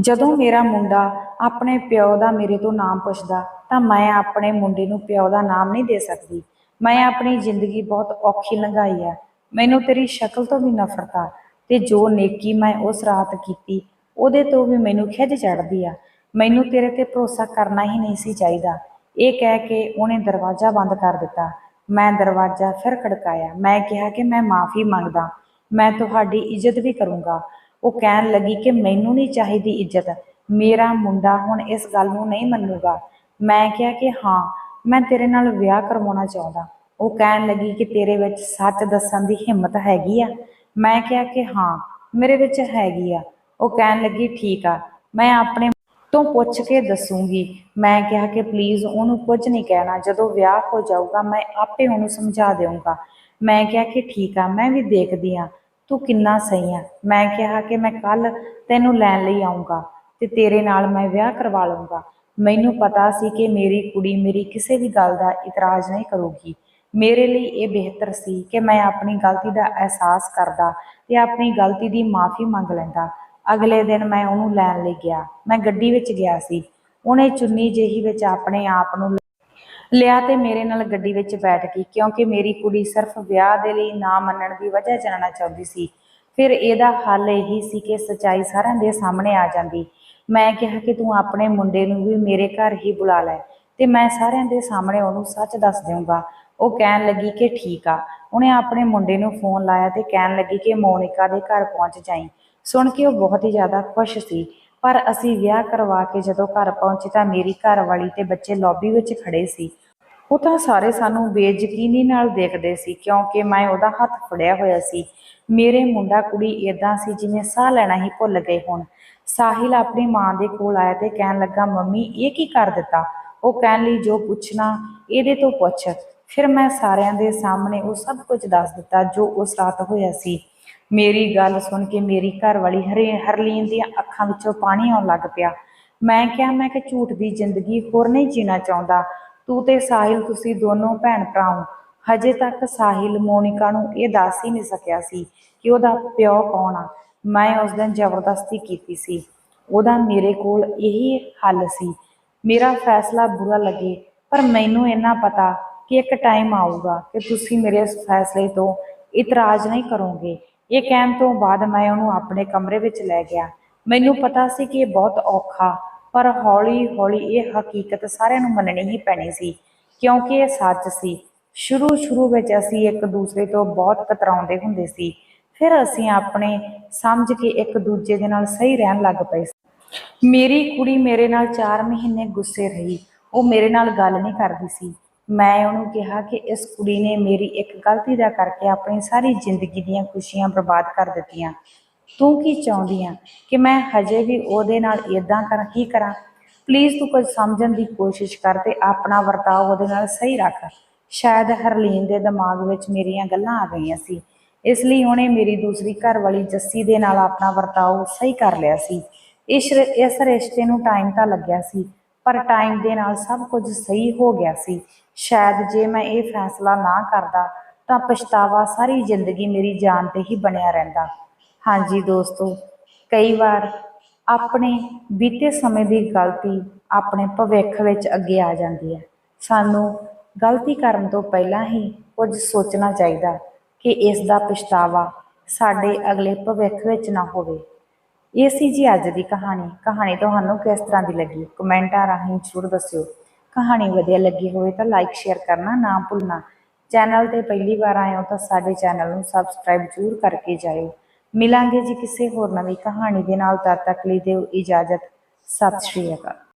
ਜਦੋਂ ਮੇਰਾ ਮੁੰਡਾ ਆਪਣੇ ਪਿਓ ਦਾ ਮੇਰੇ ਤੋਂ ਨਾਮ ਪੁੱਛਦਾ, ਤਾਂ ਮੈਂ ਆਪਣੇ ਮੁੰਡੇ ਨੂੰ ਪਿਓ ਦਾ ਨਾਮ ਨਹੀਂ ਦੇ ਸਕਦੀ। ਮੈਂ ਆਪਣੀ ਜ਼ਿੰਦਗੀ ਬਹੁਤ ਔਖੀ ਲੰਘਾਈ ਆ ਮੈਨੂੰ ਤੇਰੀ ਸ਼ਕਲ ਤੋਂ ਵੀ ਨਫ਼ਰਤ ਆ ਤੇ ਜੋ ਨੇਕੀ ਮੈਂ ਉਸ ਰਾਤ ਕੀਤੀ, ਉਹਦੇ ਤੋਂ ਵੀ ਮੈਨੂੰ ਖਿਝ ਚੜਦੀ ਆ। ਮੈਨੂੰ ਤੇਰੇ ਤੇ ਭਰੋਸਾ ਕਰਨਾ ਹੀ ਨਹੀਂ ਸੀ ਚਾਹੀਦਾ। ਇਹ ਕਹਿ ਕੇ ਉਹਨੇ ਦਰਵਾਜ਼ਾ ਬੰਦ ਕਰ ਦਿੱਤਾ। ਮੈਂ ਦਰਵਾਜ਼ਾ ਫਿਰ ਖੜਕਾਇਆ। ਮੈਂ ਕਿਹਾ ਕਿ ਮੈਂ ਮਾਫੀ ਮੰਗਦਾ। ਮੈਂ ਤੁਹਾਡੀ ਇੱਜ਼ਤ ਵੀ ਕਰੂੰਗਾ। ਉਹ ਕਹਿਣ ਲੱਗੀ ਕਿ ਮੈਨੂੰ ਨਹੀਂ ਚਾਹੀਦੀ ਇੱਜ਼ਤ। ਮੇਰਾ ਮੁੰਡਾ ਹੁਣ ਇਸ ਗੱਲ ਨੂੰ ਨਹੀਂ ਮੰਨੂਗਾ। ਮੈਂ ਕਿਹਾ ਕਿ ਹਾਂ, ਮੈਂ ਤੇਰੇ ਨਾਲ ਵਿਆਹ ਕਰਵਾਉਣਾ ਚਾਹੁੰਦਾ। ਉਹ ਕਹਿਣ ਲੱਗੀ ਕਿ ਤੇਰੇ ਵਿੱਚ ਸੱਚ ਦੱਸਣ ਦੀ ਹਿੰਮਤ ਹੈਗੀ ਆ। ਮੈਂ ਕਿਹਾ ਕਿ ਹਾਂ, ਮੇਰੇ ਵਿੱਚ ਹੈਗੀ ਆ। ਉਹ ਕਹਿਣ ਲੱਗੀ, ਠੀਕ ਆ, ਮੈਂ ਆਪਣੇ ਤੋਂ ਪੁੱਛ ਕੇ ਦੱਸੂਗੀ। ਮੈਂ ਕਿਹਾ ਕਿ ਪਲੀਜ਼ ਉਹਨੂੰ ਕੁਝ ਨਹੀਂ ਕਹਿਣਾ। ਜਦੋਂ ਵਿਆਹ ਹੋ ਜਾਊਗਾ, ਮੈਂ ਆਪੇ ਉਹਨੂੰ ਸਮਝਾ ਦੇਵਾਂਗਾ ਮੈਂ ਕਿਹਾ ਕਿ ਠੀਕ ਆ, ਮੈਂ ਵੀ ਦੇਖਦੀ ਆ। ਤੂੰ ਕਿੰਨਾ ਸਹੀ ਆ। ਮੈਂ ਕਿਹਾ ਕਿ ਮੈਂ ਕੱਲ ਤੈਨੂੰ ਲੈਣ ਲਈ ਆਉਂਗਾ ਤੇ ਤੇਰੇ ਨਾਲ ਮੈਂ ਵਿਆਹ ਕਰਵਾ ਲਵਾਂਗਾ ਮੈਨੂੰ ਪਤਾ ਸੀ ਕਿ ਮੇਰੀ ਕੁੜੀ ਮੇਰੀ ਕਿਸੇ ਵੀ ਗੱਲ ਦਾ ਇਤਰਾਜ਼ ਨਹੀਂ ਕਰੂਗੀ। ਮੇਰੇ ਲਈ ਇਹ ਬਿਹਤਰ ਸੀ ਕਿ ਮੈਂ ਆਪਣੀ ਗਲਤੀ ਦਾ ਅਹਿਸਾਸ ਕਰਦਾ ਤੇ ਆਪਣੀ ਗਲਤੀ ਦੀ ਮਾਫੀ ਮੰਗ ਲੈਂਦਾ। ਅਗਲੇ ਦਿਨ ਮੈਂ ਉਹਨੂੰ ਲੈਣ ਲਈ ਗਿਆ। ਮੈਂ ਗੱਡੀ ਵਿੱਚ ਗਿਆ ਸੀ। ਉਹਨੇ ਚੁੰਨੀ ਜਿਹੀ ਵਿੱਚ ਆਪਣੇ ਆਪ ਨੂੰ ਲਿਆ ਤੇ ਮੇਰੇ ਨਾਲ ਗੱਡੀ ਵਿੱਚ ਬੈਠ ਗਈ, ਕਿਉਂਕਿ ਮੇਰੀ ਕੁੜੀ ਸਿਰਫ ਵਿਆਹ ਦੇ ਲਈ ਨਾ ਮੰਨਣ ਦੀ ਵਜ੍ਹਾ ਜਾਣਨਾ ਚਾਹੁੰਦੀ ਸੀ। ਫਿਰ ਇਹਦਾ ਹੱਲ ਇਹੀ ਸੀ ਕਿ ਸਚਾਈ ਸਾਰਿਆਂ ਦੇ ਸਾਹਮਣੇ ਆ ਜਾਂਦੀ। ਮੈਂ ਕਿਹਾ ਕਿ ਤੂੰ ਆਪਣੇ ਮੁੰਡੇ ਨੂੰ ਵੀ ਮੇਰੇ ਘਰ ਹੀ ਬੁਲਾ ਲੈ ਤੇ ਮੈਂ ਸਾਰਿਆਂ ਦੇ ਸਾਹਮਣੇ ਉਹਨੂੰ ਸੱਚ ਦੱਸ ਦੇਵਾਂਗਾ ਉਹ ਕਹਿਣ ਲੱਗੀ ਕਿ ਠੀਕ ਆ। ਉਹਨੇ ਆਪਣੇ ਮੁੰਡੇ ਨੂੰ ਫੋਨ ਲਾਇਆ ਤੇ ਕਹਿਣ ਲੱਗੀ ਕਿ ਮੋਨਿਕਾ ਦੇ ਘਰ ਪਹੁੰਚ ਜਾਈ। ਸੁਣ ਕੇ ਉਹ ਬਹੁਤ ਹੀ ਜ਼ਿਆਦਾ ਖੁਸ਼ ਸੀ। ਪਰ ਅਸੀਂ ਵਿਆਹ ਕਰਵਾ ਕੇ ਜਦੋਂ ਘਰ ਪਹੁੰਚੇ ਤਾਂ ਮੇਰੀ ਘਰ ਵਾਲੀ ਤੇ ਬੱਚੇ ਲੌਬੀ ਵਿੱਚ ਖੜੇ ਸੀ। ਉਹ ਤਾਂ ਸਾਰੇ ਸਾਨੂੰ ਬੇਯਕੀਨੀ ਨਾਲ ਦੇਖਦੇ ਸੀ ਕਿਉਂਕਿ ਮੈਂ ਉਹਦਾ ਹੱਥ ਫੜਿਆ ਹੋਇਆ ਸੀ। ਮੇਰੇ ਮੁੰਡਾ ਕੁੜੀ ਇਦਾਂ ਸੀ ਜਿਵੇਂ ਸਾਹ ਲੈਣਾ ਹੀ ਭੁੱਲ ਗਏ ਹੋਣ। ਸਾਹਿਲ ਆਪਣੀ ਮਾਂ ਦੇ ਕੋਲ ਆਇਆ ਤੇ ਕਹਿਣ ਲੱਗਾ, ਮੰਮੀ, ਇਹ ਕੀ ਕਰ ਦਿੱਤਾ? ਉਹ ਕਹਿਣ ਲਈ, ਜੋ ਪੁੱਛਣਾ, ਇਹਦੇ ਤੋਂ ਪੁੱਛ। ਫਿਰ ਮੈਂ ਸਾਰਿਆਂ ਦੇ ਸਾਹਮਣੇ ਉਹ ਸਭ ਕੁਝ ਦੱਸ ਦਿੱਤਾ ਜੋ ਉਸ ਰਾਤ ਹੋਇਆ ਸੀ। ਮੇਰੀ ਗੱਲ ਸੁਣ ਕੇ ਮੇਰੀ ਘਰ ਵਾਲੀ ਹਰੇ ਹਰਲੀਨ ਦੀਆਂ ਅੱਖਾਂ ਵਿੱਚੋਂ ਪਾਣੀ ਆਉਣ ਲੱਗ ਪਿਆ। ਮੈਂ ਕਿਹਾ, ਮੈਂ ਕਿ ਝੂਠ ਦੀ ਜ਼ਿੰਦਗੀ ਹੋਰ ਨਹੀਂ ਜੀਣਾ ਚਾਹੁੰਦਾ। ਤੂੰ ਤੇ ਸਾਹਿਲ, ਤੁਸੀਂ ਦੋਨੋਂ ਭੈਣ ਭਰਾ ਹੋ ਹਜੇ ਤੱਕ ਸਾਹਿਲ ਮੋਨਿਕਾ ਨੂੰ ਇਹ ਦੱਸ ਹੀ ਨਹੀਂ ਸਕਿਆ ਸੀ ਕਿ ਉਹਦਾ ਪਿਓ ਕੌਣ ਆ। ਮੈਂ ਉਸ ਦਿਨ ਜ਼ਬਰਦਸਤੀ ਕੀਤੀ ਸੀ। ਉਹਦਾ ਮੇਰੇ ਕੋਲ ਇਹੀ ਹੱਲ ਸੀ। ਮੇਰਾ ਫੈਸਲਾ ਬੁਰਾ ਲੱਗੇ, ਪਰ ਮੈਨੂੰ ਇੰਨਾ ਪਤਾ ਕਿ ਇੱਕ ਟਾਈਮ ਆਊਗਾ ਕਿ ਤੁਸੀਂ ਮੇਰੇ ਇਸ ਫੈਸਲੇ ਤੋਂ ਇਤਰਾਜ਼ ਨਹੀਂ ਕਰੋਗੇ। ਇਹ ਕਹਿਣ ਤੋਂ ਬਾਅਦ ਮੈਂ ਉਹਨੂੰ ਆਪਣੇ ਕਮਰੇ ਵਿੱਚ ਲੈ ਗਿਆ। ਮੈਨੂੰ ਪਤਾ ਸੀ ਕਿ ਇਹ ਬਹੁਤ ਔਖਾ, ਪਰ ਹੌਲੀ ਹੌਲੀ ਇਹ ਹਕੀਕਤ ਸਾਰਿਆਂ ਨੂੰ ਮੰਨਣੀ ਹੀ ਪੈਣੀ ਸੀ, ਕਿਉਂਕਿ ਇਹ ਸੱਚ ਸੀ। ਸ਼ੁਰੂ ਸ਼ੁਰੂ ਵਿੱਚ ਅਸੀਂ ਇੱਕ ਦੂਸਰੇ ਤੋਂ ਬਹੁਤ ਕਤਰਾਉਂਦੇ ਹੁੰਦੇ ਸੀ। ਫਿਰ ਅਸੀਂ ਆਪਣੇ ਸਮਝ ਕੇ ਇੱਕ ਦੂਜੇ ਦੇ ਨਾਲ ਸਹੀ ਰਹਿਣ ਲੱਗ ਪਏ ਮੇਰੀ ਕੁੜੀ ਮੇਰੇ ਨਾਲ 4 ਮਹੀਨੇ ਗੁੱਸੇ ਰਹੀ। ਉਹ ਮੇਰੇ ਨਾਲ ਗੱਲ ਨਹੀਂ ਕਰਦੀ ਸੀ। ਮੈਂ ਉਹਨੂੰ ਕਿਹਾ ਕਿ ਇਸ ਕੁੜੀ ਨੇ ਮੇਰੀ ਇੱਕ ਗਲਤੀ ਦਾ ਕਰਕੇ ਆਪਣੀ ਸਾਰੀ ਜ਼ਿੰਦਗੀ ਦੀਆਂ ਖੁਸ਼ੀਆਂ ਬਰਬਾਦ ਕਰ ਦਿੱਤੀਆਂ। ਤੂੰ ਕੀ ਚਾਹੁੰਦੀ ਆ ਕਿ ਮੈਂ ਹਜੇ ਵੀ ਉਹਦੇ ਨਾਲ ਇਦਾਂ ਕਰ ਕੀ ਕਰਾਂ? ਪਲੀਜ਼ ਤੂੰ ਕੁਝ ਸਮਝਣ ਦੀ ਕੋਸ਼ਿਸ਼ ਕਰ ਤੇ ਆਪਣਾ ਵਰਤਾਓ ਉਹਦੇ ਨਾਲ ਸਹੀ ਰੱਖ। ਸ਼ਾਇਦ ਹਰਲੀਨ ਦੇ ਦਿਮਾਗ ਵਿੱਚ ਮੇਰੀਆਂ ਗੱਲਾਂ ਆ ਗਈਆਂ ਸੀ। ਇਸ ਲਈ ਉਹਨੇ ਮੇਰੀ ਦੂਸਰੀ ਘਰ ਵਾਲੀ ਜੱਸੀ ਦੇ ਨਾਲ ਆਪਣਾ ਵਰਤਾਓ ਸਹੀ ਕਰ ਲਿਆ ਸੀ। ਇਸ ਇਸ ਰਿਸ਼ਤੇ ਨੂੰ ਟਾਈਮ ਤਾਂ ਲੱਗਿਆ ਸੀ। ਪਰ ਟਾਈਮ ਦੇ ਨਾਲ ਸਭ ਕੁਝ ਸਹੀ ਹੋ ਗਿਆ ਸੀ। ਸ਼ਾਇਦ ਜੇ ਮੈਂ ਇਹ ਫੈਸਲਾ ਨਾ ਕਰਦਾ, ਤਾਂ ਪਛਤਾਵਾ ਸਾਰੀ ਜ਼ਿੰਦਗੀ ਮੇਰੀ ਜਾਨ ਤੇ ਹੀ ਬਣਿਆ ਰਹਿੰਦਾ। ਹਾਂਜੀ ਦੋਸਤੋ, ਕਈ ਵਾਰ ਆਪਣੇ ਬੀਤੇ ਸਮੇਂ ਦੀ ਗਲਤੀ ਆਪਣੇ ਭਵਿੱਖ ਵਿੱਚ ਅੱਗੇ ਆ ਜਾਂਦੀ ਹੈ। ਸਾਨੂੰ ਗਲਤੀ ਕਰਨ ਤੋਂ ਪਹਿਲਾਂ ਹੀ ਕੁਝ ਸੋਚਣਾ ਚਾਹੀਦਾ ਕਿ ਇਸ ਦਾ ਪਛਤਾਵਾ ਸਾਡੇ ਅਗਲੇ ਭਵਿੱਖ ਵਿੱਚ ਨਾ ਹੋਵੇ। ਇਹ ਸੀ ਜੀ ਅੱਜ ਦੀ ਕਹਾਣੀ। ਕਹਾਣੀ ਤੁਹਾਨੂੰ ਕਿਸ ਤਰ੍ਹਾਂ ਦੀ ਲੱਗੀ? ਕਮੈਂਟਾਂ ਰਾਹੀਂ ਜ਼ਰੂਰ ਦੱਸਿਓ। ਕਹਾਣੀ ਵਧੀਆ ਲੱਗੀ ਹੋਵੇ ਤਾਂ ਲਾਈਕ ਸ਼ੇਅਰ ਕਰਨਾ ਨਾ ਭੁੱਲਣਾ। ਚੈਨਲ ਤੇ ਪਹਿਲੀ ਵਾਰ ਆਏ ਹੋ ਤਾਂ ਸਾਡੇ ਚੈਨਲ ਨੂੰ ਸਬਸਕ੍ਰਾਈਬ ਜ਼ਰੂਰ ਕਰਕੇ ਜਾਇਓ। ਮਿਲਾਂਗੇ ਜੀ ਕਿਸੇ ਹੋਰ ਨਵੀਂ ਕਹਾਣੀ ਦੇ ਨਾਲ, ਤਦ ਤੱਕ ਲਈ ਦਿਓ ਇਜਾਜ਼ਤ। ਸਤਿ ਸ਼੍ਰੀ ਅਕਾਲ।